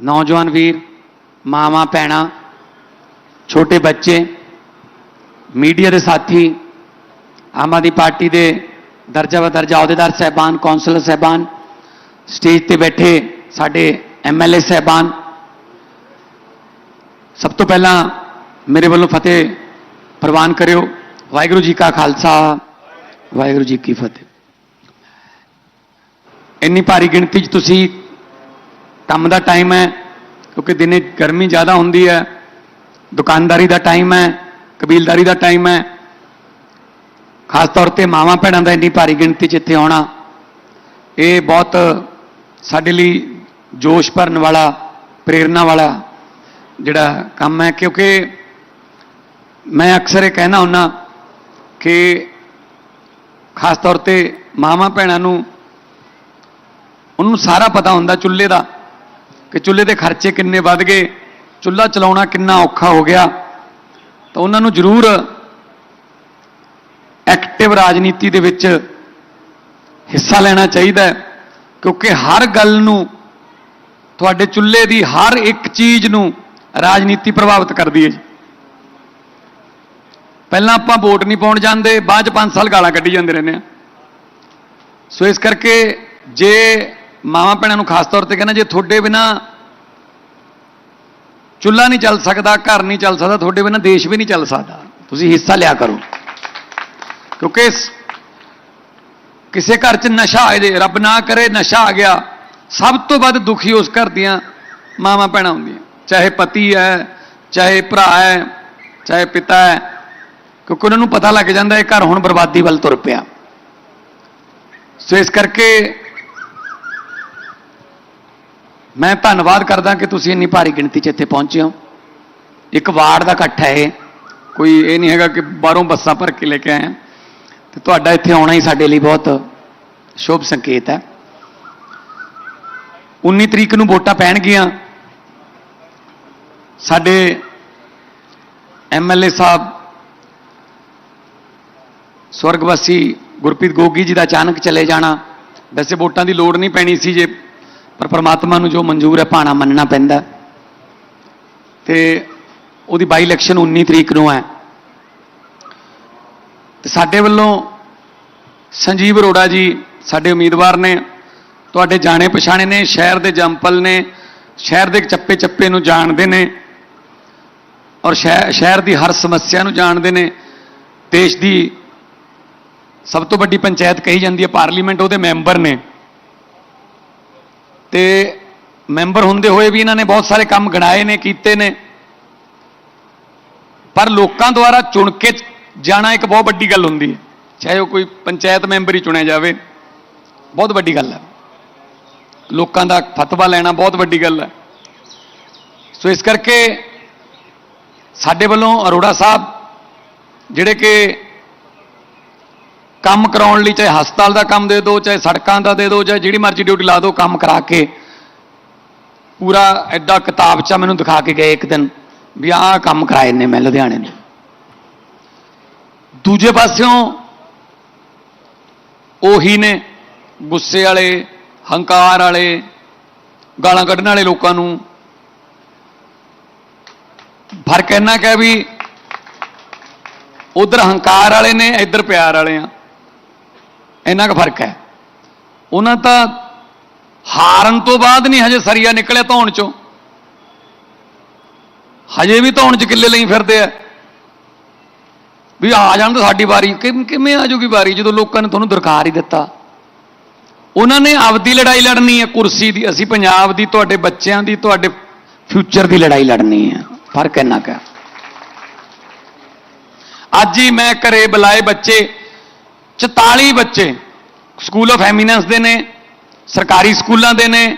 ਨੌਜਵਾਨ ਵੀਰ, ਮਾਵਾਂ, ਭੈਣਾਂ, ਛੋਟੇ ਬੱਚੇ, ਮੀਡੀਆ ਦੇ ਸਾਥੀ, ਆਮ ਆਦਮੀ ਪਾਰਟੀ ਦੇ ਦਰਜਾ ਬਦਰਜਾ ਅਹੁਦੇਦਾਰ ਸਹਿਬਾਨ, ਕੌਂਸਲਰ ਸਹਿਬਾਨ, ਸਟੇਜ ਤੇ ਬੈਠੇ ਸਾਡੇ ਐਮਐਲਏ ਸਹਿਬਾਨ। ਸਭ ਤੋਂ ਪਹਿਲਾਂ ਮੇਰੇ ਵੱਲੋਂ ਫਤਿਹ ਪ੍ਰਵਾਨ ਕਰਿਓ। ਵਾਹਿਗੁਰੂ ਜੀ ਕਾ ਖਾਲਸਾ, ਵਾਹਿਗੁਰੂ ਜੀ ਕੀ ਫਤਿਹ। ਇੰਨੀ ਭਾਰੀ ਗਿਣਤੀ 'ਚ ਤੁਸੀਂ ਕੰਮ ਦਾ ਟਾਈਮ ਹੈ, ਕਿਉਂਕਿ ਦਿਨੇ ਗਰਮੀ ਜ਼ਿਆਦਾ ਹੁੰਦੀ ਹੈ, ਦੁਕਾਨਦਾਰੀ ਦਾ ਟਾਈਮ ਹੈ, ਕਬੀਲਦਾਰੀ ਦਾ ਟਾਈਮ ਹੈ। ਖਾਸ ਤੌਰ ਤੇ ਮਾਵਾਂ ਭੈਣਾਂ ਦਾ ਇੰਨੀ ਭਾਰੀ ਗਿਣਤੀ 'ਚ ਇੱਥੇ ਆਉਣਾ, ਇਹ ਬਹੁਤ ਸਾਡੇ ਲਈ ਜੋਸ਼ ਭਰਨ ਵਾਲਾ ਪ੍ਰੇਰਣਾ ਵਾਲਾ ਜਿਹੜਾ ਕੰਮ ਹੈ, ਕਿਉਂਕਿ ਮੈਂ ਅਕਸਰ ਇਹ ਕਹਿਣਾ ਹੁੰਨਾ ਕਿ ਖਾਸ ਤੌਰ ਤੇ ਮਾਵਾਂ ਭੈਣਾਂ ਨੂੰ, ਉਹਨੂੰ ਸਾਰਾ ਪਤਾ ਹੁੰਦਾ ਚੁੱਲ੍ਹੇ ਦਾ। ਕਿ ਚੁੱਲ੍ਹੇ ਦੇ ਖਰਚੇ ਕਿੰਨੇ ਵੱਧ ਗਏ, ਚੁੱਲ੍ਹਾ ਚਲਾਉਣਾ ਕਿੰਨਾ ਔਖਾ ਹੋ ਗਿਆ। ਤਾਂ ਉਹਨਾਂ ਨੂੰ ਜ਼ਰੂਰ ਐਕਟਿਵ ਰਾਜਨੀਤੀ ਦੇ ਵਿੱਚ ਹਿੱਸਾ ਲੈਣਾ ਚਾਹੀਦਾ ਕਿਉਂਕਿ ਹਰ ਗੱਲ ਨੂੰ, ਤੁਹਾਡੇ ਚੁੱਲ੍ਹੇ ਦੀ ਹਰ ਇੱਕ ਚੀਜ਼ ਨੂੰ ਰਾਜਨੀਤੀ ਪ੍ਰਭਾਵਿਤ ਕਰਦੀ ਹੈ ਜੀ। ਪਹਿਲਾਂ ਆਪਾਂ ਵੋਟ ਨਹੀਂ ਪਾਉਣ ਜਾਂਦੇ, ਬਾਅਦ ਚ 5 ਸਾਲ ਗਾਲਾਂ ਕੱਢੀ ਜਾਂਦੇ ਰਹਿੰਦੇ ਆ। ਸੋ ਇਸ ਕਰਕੇ ਜੇ ਮਾਵਾਂ ਭੈਣਾਂ ਨੂੰ ਖਾਸ ਤੌਰ ਤੇ ਕਹਿੰਦਾ ਜੇ ਤੁਹਾਡੇ ਬਿਨਾ ਚੁੱਲ੍ਹਾ ਨਹੀਂ ਚੱਲ ਸਕਦਾ, ਘਰ ਨਹੀਂ ਚੱਲ ਸਕਦਾ, ਤੁਹਾਡੇ ਬਿਨਾ ਦੇਸ਼ ਵੀ ਨਹੀਂ ਚੱਲ ਸਕਦਾ, ਤੁਸੀਂ ਹਿੱਸਾ ਲਿਆ ਕਰੋ। ਕਿਉਂਕਿ ਕਿਸੇ ਘਰ 'ਚ ਨਸ਼ਾ ਆ ਜੇ ਰੱਬ ਨਾ ਕਰੇ ਨਸ਼ਾ ਆ ਗਿਆ, ਸਭ ਤੋਂ ਵੱਧ ਦੁਖੀ ਉਸ ਘਰ ਦੀਆਂ ਮਾਵਾਂ ਭੈਣਾਂ ਹੁੰਦੀਆਂ। ਚਾਹੇ ਪਤੀ ਹੈ, ਚਾਹੇ ਭਰਾ ਹੈ, ਚਾਹੇ ਪਿਤਾ ਹੈ, ਕਿਉਂਕਿ ਉਹਨਾਂ ਨੂੰ ਪਤਾ ਲੱਗ ਜਾਂਦਾ ਇਹ ਘਰ ਹੁਣ ਬਰਬਾਦੀ ਵੱਲ ਤੁਰ ਪਿਆ। ਸੋ ਇਸ ਕਰਕੇ ਮੈਂ ਧੰਨਵਾਦ ਕਰਦਾ ਕਿ ਤੁਸੀਂ ਇੰਨੀ ਭਾਰੀ ਗਿਣਤੀ 'ਚ ਇੱਥੇ ਪਹੁੰਚੇ ਹੋ। ਇੱਕ ਵਾਰਡ ਦਾ ਇਕੱਠ ਹੈ ਇਹ। ਕੋਈ ਇਹ ਨਹੀਂ ਹੈਗਾ ਕਿ ਬਾਹਰੋਂ ਬੱਸਾਂ ਭਰ ਕੇ ਲੈ ਕੇ ਆਏ ਹਾਂ ਤੇ ਤੁਹਾਡਾ ਇੱਥੇ ਆਉਣਾ ਹੀ ਸਾਡੇ ਲਈ ਬਹੁਤ ਸ਼ੁਭ ਸੰਕੇਤ ਹੈ। 19 ਤਰੀਕ ਨੂੰ ਵੋਟਾਂ ਪੈਣਗੀਆਂ। ਸਾਡੇ ਐਮਐਲਏ ਸਾਹਿਬ, ਸਵਰਗਵਾਸੀ ਗੁਰਪ੍ਰੀਤ ਗੋਗੀ ਜੀ ਦਾ ਅਚਾਨਕ ਚਲੇ ਜਾਣਾ। ਵੈਸੇ ਵੋਟਾਂ ਦੀ ਲੋੜ ਨਹੀਂ ਪੈਣੀ ਸੀ ਜੇ ਪਰ ਪ੍ਰਮਾਤਮਾ ਨੂੰ ਜੋ ਮਨਜ਼ੂਰ ਹੈ ਪਾਣਾ ਮੰਨਣਾ ਪੈਂਦਾ। ਤੇ ਉਹਦੀ ਬਾਈ ਇਲੈਕਸ਼ਨ 19 ਤਰੀਕ ਨੂੰ ਹੈ। ਤੇ ਸਾਡੇ ਵੱਲੋਂ ਸੰਜੀਵ ਅਰੋੜਾ ਜੀ ਸਾਡੇ ਉਮੀਦਵਾਰ ਨੇ, ਤੁਹਾਡੇ ਜਾਣੇ ਪਛਾਣੇ ਨੇ, ਸ਼ਹਿਰ ਦੇ ਜੰਪਲ ਨੇ, ਸ਼ਹਿਰ ਦੇ ਚੱਪੇ ਚੱਪੇ ਨੂੰ ਜਾਣਦੇ ਨੇ ਔਰ ਸ਼ਹਿ- ਸ਼ਹਿਰ ਦੀ ਹਰ ਸਮੱਸਿਆ ਨੂੰ ਜਾਣਦੇ ਨੇ। ਦੇਸ਼ ਦੀ ਸਭ ਤੋਂ ਵੱਡੀ ਪੰਚਾਇਤ ਕਹੀ ਜਾਂਦੀ ਹੈ, ਪਾਰਲੀਮੈਂਟ ਉਹਦੇ ਮੈਂਬਰ ਨੇ। ਤੇ ਮੈਂਬਰ ਹੁੰਦੇ ਹੋਏ ਵੀ ਇਹਨਾਂ ਨੇ ਬਹੁਤ ਸਾਰੇ ਕੰਮ ਗਣਾਏ ਨੇ, ਕੀਤੇ ਨੇ। ਪਰ ਲੋਕਾਂ ਦੁਆਰਾ ਚੁਣ ਕੇ ਜਾਣਾ ਇੱਕ ਬਹੁਤ ਵੱਡੀ ਗੱਲ ਹੁੰਦੀ ਹੈ। ਚਾਹੇ ਉਹ ਕੋਈ ਪੰਚਾਇਤ ਮੈਂਬਰ ਹੀ ਚੁਣਿਆ ਜਾਵੇ, ਬਹੁਤ ਵੱਡੀ ਗੱਲ ਹੈ। ਲੋਕਾਂ ਦਾ ਫਤਵਾ ਲੈਣਾ ਬਹੁਤ ਵੱਡੀ ਗੱਲ ਹੈ। ਸੋ ਇਸ ਕਰਕੇ ਸਾਡੇ ਵੱਲੋਂ ਅਰੋੜਾ ਸਾਹਿਬ, ਜਿਹੜੇ ਕਿ ਕੰਮ ਕਰਾਉਣ ਲਈ, ਚਾਹੇ ਹਸਪਤਾਲ ਦਾ ਕੰਮ ਦੇ ਦਿਓ, ਚਾਹੇ ਸੜਕਾਂ ਦਾ ਦੇ ਦਿਓ ਚਾਹੇ ਜਿਹੜੀ ਮਰਜ਼ੀ ਡਿਊਟੀ ਲਾ ਦਿਓ, ਕੰਮ ਕਰਾ ਕੇ ਪੂਰਾ ਐਡਾ ਕਿਤਾਬਚਾ ਮੈਨੂੰ ਦਿਖਾ ਕੇ ਗਏ ਇੱਕ ਦਿਨ ਵੀ ਆਹ ਕੰਮ ਕਰਾਏ ਨੇ ਮੈਂ ਲੁਧਿਆਣੇ ਨੇ ਦੂਜੇ ਪਾਸਿਓਂ ਉਹੀ ਨੇ ਗੁੱਸੇ ਵਾਲੇ, ਹੰਕਾਰ ਵਾਲੇ, ਗਾਲਾਂ ਕੱਢਣ ਵਾਲੇ ਲੋਕਾਂ ਨੂੰ ਫ਼ਰਕ ਇੰਨਾ ਕਿ ਵੀ ਉਧਰ ਹੰਕਾਰ ਵਾਲੇ ਨੇ, ਇੱਧਰ ਪਿਆਰ ਵਾਲੇ ਆ। ਇੰਨਾ ਕੁ ਫ਼ਰਕ ਹੈ। ਉਹਨਾਂ ਤਾਂ ਹਾਰਨ ਤੋਂ ਬਾਅਦ ਨਹੀਂ ਹਜੇ ਸਰੀਆ ਨਿਕਲਿਆ ਧੌਣ ਚੋਂ। ਹਜੇ ਵੀ ਧੌਣ ਚ ਕਿੱਲੇ ਲਈ ਫਿਰਦੇ ਆ। ਵੀ ਆ ਜਾਣ ਤਾਂ ਸਾਡੀ ਵਾਰੀ ਕਿਵੇਂ ਆ ਜੂਗੀ ਵਾਰੀ? ਜਦੋਂ ਲੋਕਾਂ ਨੇ ਤੁਹਾਨੂੰ ਦਰਕਾਰ ਹੀ ਦਿੱਤਾ। ਉਹਨਾਂ ਨੇ ਆਪਦੀ ਲੜਾਈ ਲੜਨੀ ਹੈ, ਕੁਰਸੀ ਦੀ। ਅਸੀਂ ਪੰਜਾਬ ਦੀ, ਤੁਹਾਡੇ ਬੱਚਿਆਂ ਦੀ, ਤੁਹਾਡੇ ਫਿਊਚਰ ਦੀ ਲੜਾਈ ਲੜਨੀ ਹੈ। ਫ਼ਰਕ ਇੰਨਾ ਕੁ ਅੱਜ ਹੀ ਮੈਂ ਘਰੇ ਬੁਲਾਏ ਬੱਚੇ। 44 ਬੱਚੇ ਸਕੂਲ ਆਫ ਐਮੀਨੈਂਸ ਦੇ ਨੇ, ਸਰਕਾਰੀ ਸਕੂਲਾਂ ਦੇ ਨੇ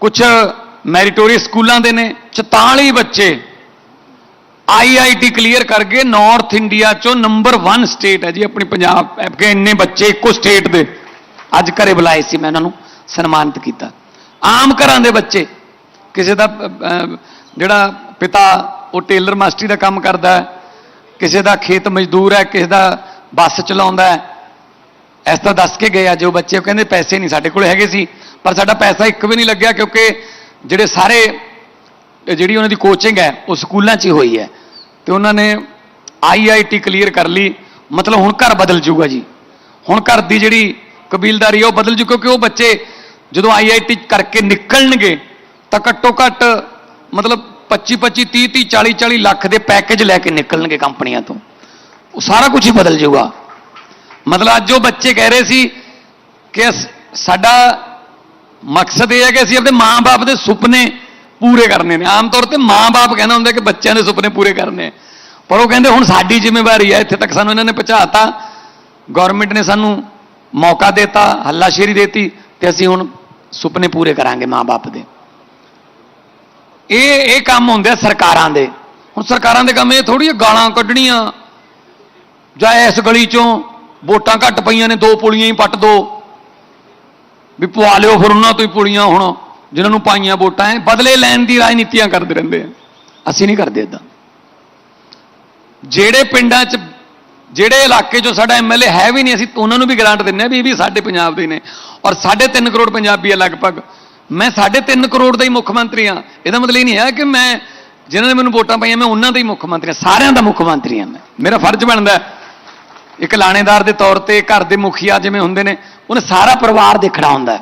ਕੁਝ ਮੈਰੀਟੋਰੀਅਸ ਸਕੂਲਾਂ ਦੇ ਨੇ 44 ਬੱਚੇ ਆਈਆਈਟੀ ਕਲੀਅਰ ਕਰਕੇ ਗਏ ਨਾਰਥ ਇੰਡੀਆ ਚੋਂ ਨੰਬਰ 1 ਸਟੇਟ ਹੈ ਜੀ ਆਪਣੀ ਪੰਜਾਬ ਕਿ ਇੰਨੇ ਬੱਚੇ ਇੱਕੋ ਸਟੇਟ ਦੇ। ਅੱਜ ਘਰੇ ਬੁਲਾਏ ਸੀ ਮੈਂ ਉਹਨਾਂ ਨੂੰ, ਸਨਮਾਨਿਤ ਕੀਤਾ। ਆਮ ਘਰਾਂ ਦੇ ਬੱਚੇ, ਕਿਸੇ ਦਾ ਜਿਹੜਾ ਪਿਤਾ ਉਹ ਟੇਲਰ ਮਾਸਟਰੀ ਦਾ ਕੰਮ ਕਰਦਾ ਹੈ, ਕਿਸੇ ਦਾ ਖੇਤ ਮਜ਼ਦੂਰ ਹੈ, ਕਿਸੇ ਦਾ ਬੱਸ ਚਲਾਉਂਦਾ ਹੈ। ਇਸ ਤਰ੍ਹਾਂ ਦੱਸ ਕੇ ਗਏ ਅੱਜ ਉਹ ਬੱਚੇ, ਉਹ ਕਹਿੰਦੇ ਪੈਸੇ ਨਹੀਂ, ਸਾਡੇ ਕੋਲ ਹੈਗੇ ਸੀ। ਪਰ ਸਾਡਾ ਪੈਸਾ ਇੱਕ ਵੀ ਨਹੀਂ ਲੱਗਿਆ, ਕਿਉਂਕਿ ਜਿਹੜੇ ਸਾਰੇ, ਜਿਹੜੀ ਉਹਨਾਂ ਦੀ ਕੋਚਿੰਗ ਹੈ, ਉਹ ਸਕੂਲਾਂ 'ਚ ਹੀ ਹੋਈ ਹੈ। ਤੇ ਉਹਨਾਂ ਨੇ ਆਈਆਈਟੀ ਕਲੀਅਰ ਕਰ ਲਈ। ਮਤਲਬ ਹੁਣ ਘਰ ਬਦਲ ਜੂਗਾ ਜੀ। ਹੁਣ ਘਰ ਦੀ ਜਿਹੜੀ ਕਬੀਲਦਾਰੀ ਹੈ ਉਹ ਬਦਲ ਜੂ, ਕਿਉਂਕਿ ਉਹ ਬੱਚੇ ਜਦੋਂ ਆਈਆਈਟੀ ਕਰਕੇ ਨਿਕਲਣਗੇ, ਤਾਂ ਘੱਟੋ ਘੱਟ ਮਤਲਬ 25 25 30 30 40 40 ਲੱਖ ਦੇ ਪੈਕੇਜ ਲੈ ਕੇ ਨਿਕਲਣਗੇ ਕੰਪਨੀਆਂ ਤੋਂ। ਉਹ ਸਾਰਾ ਕੁਝ ਹੀ ਬਦਲ ਜਾਊਗਾ ਮਤਲਬ ਅੱਜ ਉਹ ਬੱਚੇ ਕਹਿ ਰਹੇ ਸੀ ਕਿ ਅਸ- ਸਾਡਾ ਮਕਸਦ ਇਹ ਹੈ ਕਿ ਅਸੀਂ ਆਪਣੇ ਮਾਂ-ਬਾਪ ਦੇ ਸੁਪਨੇ ਪੂਰੇ ਕਰਨੇ ਨੇ ਆਮ ਤੌਰ ਤੇ ਮਾਂ-ਬਾਪ ਕਹਿੰਦਾ ਹੁੰਦਾ ਕਿ ਬੱਚਿਆਂ ਦੇ ਸੁਪਨੇ ਪੂਰੇ ਕਰਨੇ ਪਰ ਉਹ ਕਹਿੰਦੇ ਹੁਣ ਸਾਡੀ ਜ਼ਿੰਮੇਵਾਰੀ ਹੈ ਇੱਥੇ ਤੱਕ ਸਾਨੂੰ ਇਹਨਾਂ ਨੇ ਪਹੁੰਚਾਤਾ ਗਵਰਨਮੈਂਟ ਨੇ ਸਾਨੂੰ ਮੌਕਾ ਦਿੱਤਾ ਹੱਲਾਸ਼ੇਰੀ ਦਿੱਤੀ ਤੇ ਅਸੀਂ ਹੁਣ ਸੁਪਨੇ ਪੂਰੇ ਕਰਾਂਗੇ ਮਾਂ-ਬਾਪ ਦੇ ਇਹ ਇਹ ਕੰਮ ਹੁੰਦੇ ਆ ਸਰਕਾਰਾਂ ਦੇ ਹੁਣ ਸਰਕਾਰਾਂ ਦੇ ਕੰਮ ਇਹ ਥੋੜੀ ਗਾਲਾਂ ਕੱਢਣੀਆਂ ਜਾਂ ਇਸ ਗਲੀ ਚੋਂ ਵੋਟਾਂ ਘੱਟ ਪਈਆਂ ਨੇ, ਦੋ ਪੁਲੀਆਂ ਹੀ ਪੱਟ ਦੋ। ਵੀ ਪਵਾ ਲਿਓ ਫਿਰ ਉਹਨਾਂ ਤੋਂ ਹੀ ਪੁਲੀਆਂ ਹੁਣ, ਜਿਨ੍ਹਾਂ ਨੂੰ ਪਾਈਆਂ ਵੋਟਾਂ ਐ, ਬਦਲੇ ਲੈਣ ਦੀ ਰਾਜਨੀਤੀਆਂ ਕਰਦੇ ਰਹਿੰਦੇ ਆ। ਅਸੀਂ ਨਹੀਂ ਕਰਦੇ ਇਦਾਂ ਜਿਹੜੇ ਪਿੰਡਾਂ 'ਚ, ਜਿਹੜੇ ਇਲਾਕੇ 'ਚੋਂ ਸਾਡਾ ਐਮਐਲਏ ਹੈ ਵੀ ਨਹੀਂ, ਅਸੀਂ ਉਹਨਾਂ ਨੂੰ ਵੀ ਗ੍ਰਾਂਟ ਦਿੰਨੇ ਆ ਵੀ ਇਹ ਵੀ ਸਾਡੇ ਪੰਜਾਬ ਦੇ ਨੇ। ਔਰ 3.5 ਕਰੋੜ ਪੰਜਾਬੀ ਆ ਲਗਭਗ। ਮੈਂ 3.5 ਕਰੋੜ ਦਾ ਹੀ ਮੁੱਖ ਮੰਤਰੀ ਆ ਇਹਦਾ ਮਤਲਬ ਇਹ ਨਹੀਂ ਹੈ ਕਿ ਮੈਂ, ਜਿਨ੍ਹਾਂ ਨੇ ਮੈਨੂੰ ਵੋਟਾਂ ਪਾਈਆਂ, ਮੈਂ ਉਹਨਾਂ ਦਾ ਹੀ ਮੁੱਖ ਮੰਤਰੀ ਆ ਸਾਰਿਆਂ ਦਾ ਮੁੱਖ ਮੰਤਰੀ ਆ ਮੈਂ। ਮੇਰਾ ਫਰਜ਼ ਬਣਦਾ ਹੈ ਇੱਕ ਲਾਣੇਦਾਰ ਦੇ ਤੌਰ ਤੇ ਘਰ ਦੇ ਮੁਖੀਆ ਜਿਵੇਂ ਹੁੰਦੇ ਨੇ, ਉਹਨੇ ਸਾਰਾ ਪਰਿਵਾਰ ਦੇਖਣਾ ਹੁੰਦਾ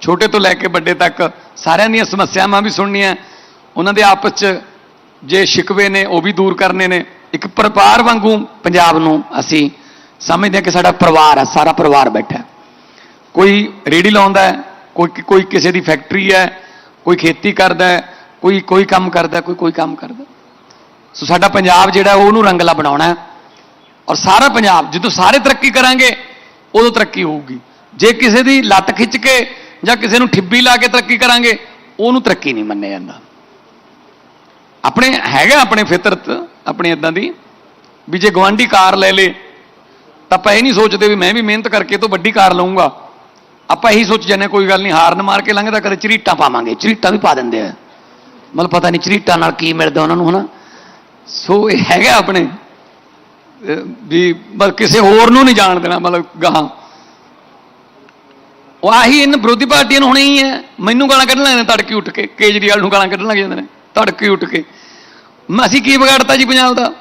ਛੋਟੇ ਤੋਂ ਲੈ ਕੇ ਵੱਡੇ ਤੱਕ ਸਾਰਿਆਂ ਦੀਆਂ ਸਮੱਸਿਆਵਾਂ ਵੀ ਸੁਣਨੀਆਂ ਉਹਨਾਂ ਦੇ ਆਪਸ 'ਚ ਜੇ ਸ਼ਿਕਵੇ ਨੇ, ਉਹ ਵੀ ਦੂਰ ਕਰਨੇ ਨੇ। ਇੱਕ ਪਰਿਵਾਰ ਵਾਂਗੂ ਪੰਜਾਬ ਨੂੰ ਅਸੀਂ ਸਮਝਦੇ ਹਾਂ ਕਿ ਸਾਡਾ ਪਰਿਵਾਰ ਹੈ, ਸਾਰਾ ਪਰਿਵਾਰ ਬੈਠਾ ਕੋਈ ਰੇੜੀ ਲਾਉਂਦਾ ਹੈ, ਕੋਈ ਕੋਈ ਕਿਸੇ ਦੀ ਫੈਕਟਰੀ ਹੈ, ਕੋਈ ਖੇਤੀ ਕਰਦਾ ਹੈ, ਕੋਈ ਕੋਈ ਕੰਮ ਕਰਦਾ, ਕੋਈ ਕੋਈ ਕੰਮ ਕਰਦਾ। ਸੋ ਸਾਡਾ ਪੰਜਾਬ ਜਿਹੜਾ ਉਹਨੂੰ ਰੰਗਲਾ ਬਣਾਉਣਾ ਹੈ। ਔਰ ਸਾਰਾ ਪੰਜਾਬ ਜਦੋਂ ਸਾਰੇ ਤਰੱਕੀ ਕਰਾਂਗੇ ਉਦੋਂ ਤਰੱਕੀ ਹੋਊਗੀ। ਜੇ ਕਿਸੇ ਦੀ ਲੱਤ ਖਿੱਚ ਕੇ ਜਾਂ ਕਿਸੇ ਨੂੰ ਠਿੱਬੀ ਲਾ ਕੇ ਤਰੱਕੀ ਕਰਾਂਗੇ ਉਹਨੂੰ ਤਰੱਕੀ ਨਹੀਂ ਮੰਨਿਆ ਜਾਂਦਾ। ਆਪਣੇ ਹੈਗਾ ਆਪਣੇ ਫਿਤਰਤ ਆਪਣੇ ਇਦਾਂ ਦੀ ਵੀ ਜੇ ਗਵਾਂਢੀ ਕਾਰ ਲੈ ਲੇ ਤਾਂ ਆਪਾਂ ਇਹ ਨਹੀਂ ਸੋਚਦੇ ਵੀ ਮੈਂ ਵੀ ਮਿਹਨਤ ਕਰਕੇ ਤੋਂ ਵੱਡੀ ਕਾਰ ਲਵਾਂਗਾ ਆਪਾਂ ਇਹੀ ਸੋਚ ਜਾਂਦੇ ਹਾਂ, ਕੋਈ ਗੱਲ ਨਹੀਂ ਹਾਰਨ ਮਾਰ ਕੇ ਲੰਘਦਾ ਕਦੇ ਚਰੀਟਾਂ ਪਾਵਾਂਗੇ ਚਰੀਟਾਂ ਵੀ ਪਾ ਦਿੰਦੇ ਆ। ਮਤਲਬ ਪਤਾ ਨਹੀਂ ਚਰੀਟਾਂ ਨਾਲ ਕੀ ਮਿਲਦਾ ਉਹਨਾਂ ਨੂੰ ਹਨਾ? ਸੋ ਇਹ ਹੈਗਾ ਆਪਣੇ ਵੀ ਬਸ ਕਿਸੇ ਹੋਰ ਨੂੰ ਨਹੀਂ ਜਾਣ ਦੇਣਾ, ਮਤਲਬ ਗਾਹਾਂ। ਉਹ ਆਹੀ ਇਹਨਾਂ ਵਿਰੋਧੀ ਪਾਰਟੀਆਂ ਨੂੰ ਹੁਣੇ ਹੀ ਹੈ, ਮੈਨੂੰ ਗਾਲਾਂ ਕੱਢਣ ਲੱਗ ਨੇ ਤੜਕੇ ਉੱਠ ਕੇ, ਕੇਜਰੀਵਾਲ ਨੂੰ ਗਾਲਾਂ ਕੱਢਣ ਲੱਗ ਜਾਂਦੇ ਨੇ, ਤੜਕੇ ਉੱਠ ਕੇ। ਅਸੀਂ ਕੀ ਵਿਗਾੜਤਾ ਜੀ ਪੰਜਾਬ ਦਾ?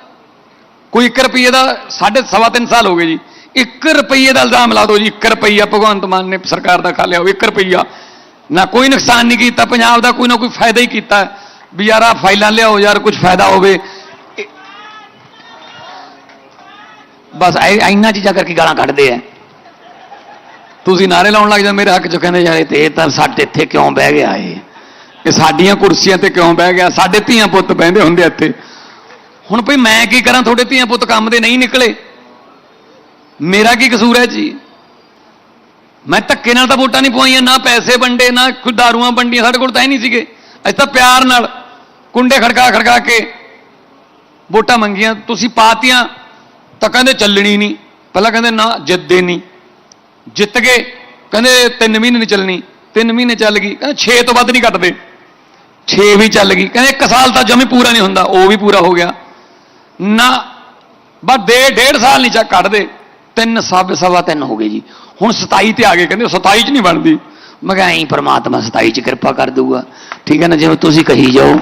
ਕੋਈ 1 ਰੁਪਏ ਦਾ ਸਾਢੇ ਸਵਾ ਤਿੰਨ ਸਾਲ ਹੋ ਗਏ ਜੀ। 1 ਰੁਪਏ ਦਾ ਇਲਜ਼ਾਮ ਲਾ ਦਿਓ ਜੀ 1 ਰੁਪਈਆ ਭਗਵੰਤ ਮਾਨ ਨੇ ਸਰਕਾਰ ਦਾ ਖਾ ਲਿਆ ਉਹ 1 ਰੁਪਈਆ। ਨਾ ਕੋਈ ਨੁਕਸਾਨ ਨਹੀਂ ਕੀਤਾ, ਪੰਜਾਬ ਦਾ ਕੋਈ ਨਾ ਕੋਈ ਫਾਇਦਾ ਹੀ ਕੀਤਾ। ਵੀ ਯਾਰ ਆ ਫਾਈਲਾਂ ਲਿਆਓ ਯਾਰ ਕੁਝ ਫਾਇਦਾ ਹੋਵੇ ਇਹ- ਬਸ ਐ ਚੀਜ਼ਾਂ ਕਰਕੇ ਗਾਲਾਂ ਕੱਢਦੇ ਆ ਤੁਸੀਂ ਨਾਰੇ ਲਾਉਣ ਲੱਗ ਜਾਂਦੇ, ਮੇਰੇ ਹੱਕ ਚ ਕਹਿੰਦੇ, ਯਾਰ ਇਹ ਤੇ ਤਾਂ ਸਾਡੇ ਇੱਥੇ ਕਿਉਂ ਬਹਿ ਗਿਆ ਇਹ? ਇਹ ਸਾਡੀਆਂ ਕੁਰਸੀਆਂ ਤੇ ਕਿਉਂ ਬਹਿ ਗਿਆ? ਸਾਡੇ ਧੀਆਂ ਪੁੱਤ ਬਹਿੰਦੇ ਹੁੰਦੇ ਇੱਥੇ। ਹੁਣ ਭਈ ਮੈਂ ਕੀ ਕਰਾਂ? ਤੁਹਾਡੇ ਧੀਆਂ ਪੁੱਤ ਕੰਮ ਦੇ ਨਹੀਂ ਨਿਕਲੇ। ਮੇਰਾ ਕੀ ਕਸੂਰ ਹੈ ਜੀ? ਮੈਂ ਧੱਕੇ ਨਾਲ ਤਾਂ ਵੋਟਾਂ ਨਹੀਂ ਪਵਾਈਆਂ, ਨਾ ਪੈਸੇ ਵੰਡੇ, ਨਾ ਕੋਈ ਦਾਰੂਆਂ ਵੰਡੀਆਂ। ਸਾਡੇ ਕੋਲ ਤਾਂ ਹੀ ਨਹੀਂ ਸੀਗੇ। ਅਸੀਂ ਤਾਂ ਪਿਆਰ ਨਾਲ ਕੁੰਡੇ ਖੜਕਾ ਖੜਕਾ ਕੇ ਵੋਟਾਂ ਮੰਗੀਆਂ। ਤੁਸੀਂ ਪਾਤੀਆਂ। ਤਾਂ ਕਹਿੰਦੇ ਚੱਲਣੀ ਨਹੀਂ। ਪਹਿਲਾਂ ਕਹਿੰਦੇ ਨਾ ਜਿੱਤਦੇ ਨਹੀਂ। ਜਿੱਤ ਗਏ, ਕਹਿੰਦੇ 3 ਮਹੀਨੇ ਨਹੀਂ ਚੱਲਣੀ। 3 ਮਹੀਨੇ ਚੱਲ ਗਈ, ਕਹਿੰਦੇ 6 ਤੋਂ ਵੱਧ ਨਹੀਂ ਕੱਟਦੇ। 6 ਵੀ ਚੱਲ ਗਈ, ਕਹਿੰਦੇ 1 ਸਾਲ ਤਾਂ ਜਮੀ ਪੂਰਾ ਨਹੀਂ ਹੁੰਦਾ, ਉਹ ਵੀ ਪੂਰਾ ਹੋ ਗਿਆ। ਨਾ, ਬਸ ਦੇ ਡੇਢ ਸਾਲ ਨਹੀਂ ਚੱਕ ਕੱਢਦੇ ਤਿੰਨ ਸਭ ਸਵਾ ਤਿੰਨ ਹੋ ਗਏ ਜੀ। ਹੁਣ 27 ਤੇ ਆ ਗਏ, ਕਹਿੰਦੇ 27 ਚ ਨਹੀਂ ਬਣਦੀ। ਮੈਂ ਕਿਹਾ ਐਂ, ਪ੍ਰਮਾਤਮਾ 27 ਚ ਕਿਰਪਾ ਕਰ ਦੂਗਾ ਠੀਕ ਹੈ ਨਾ, ਜਿਵੇਂ ਤੁਸੀਂ ਕਹੀ ਜਾਓ।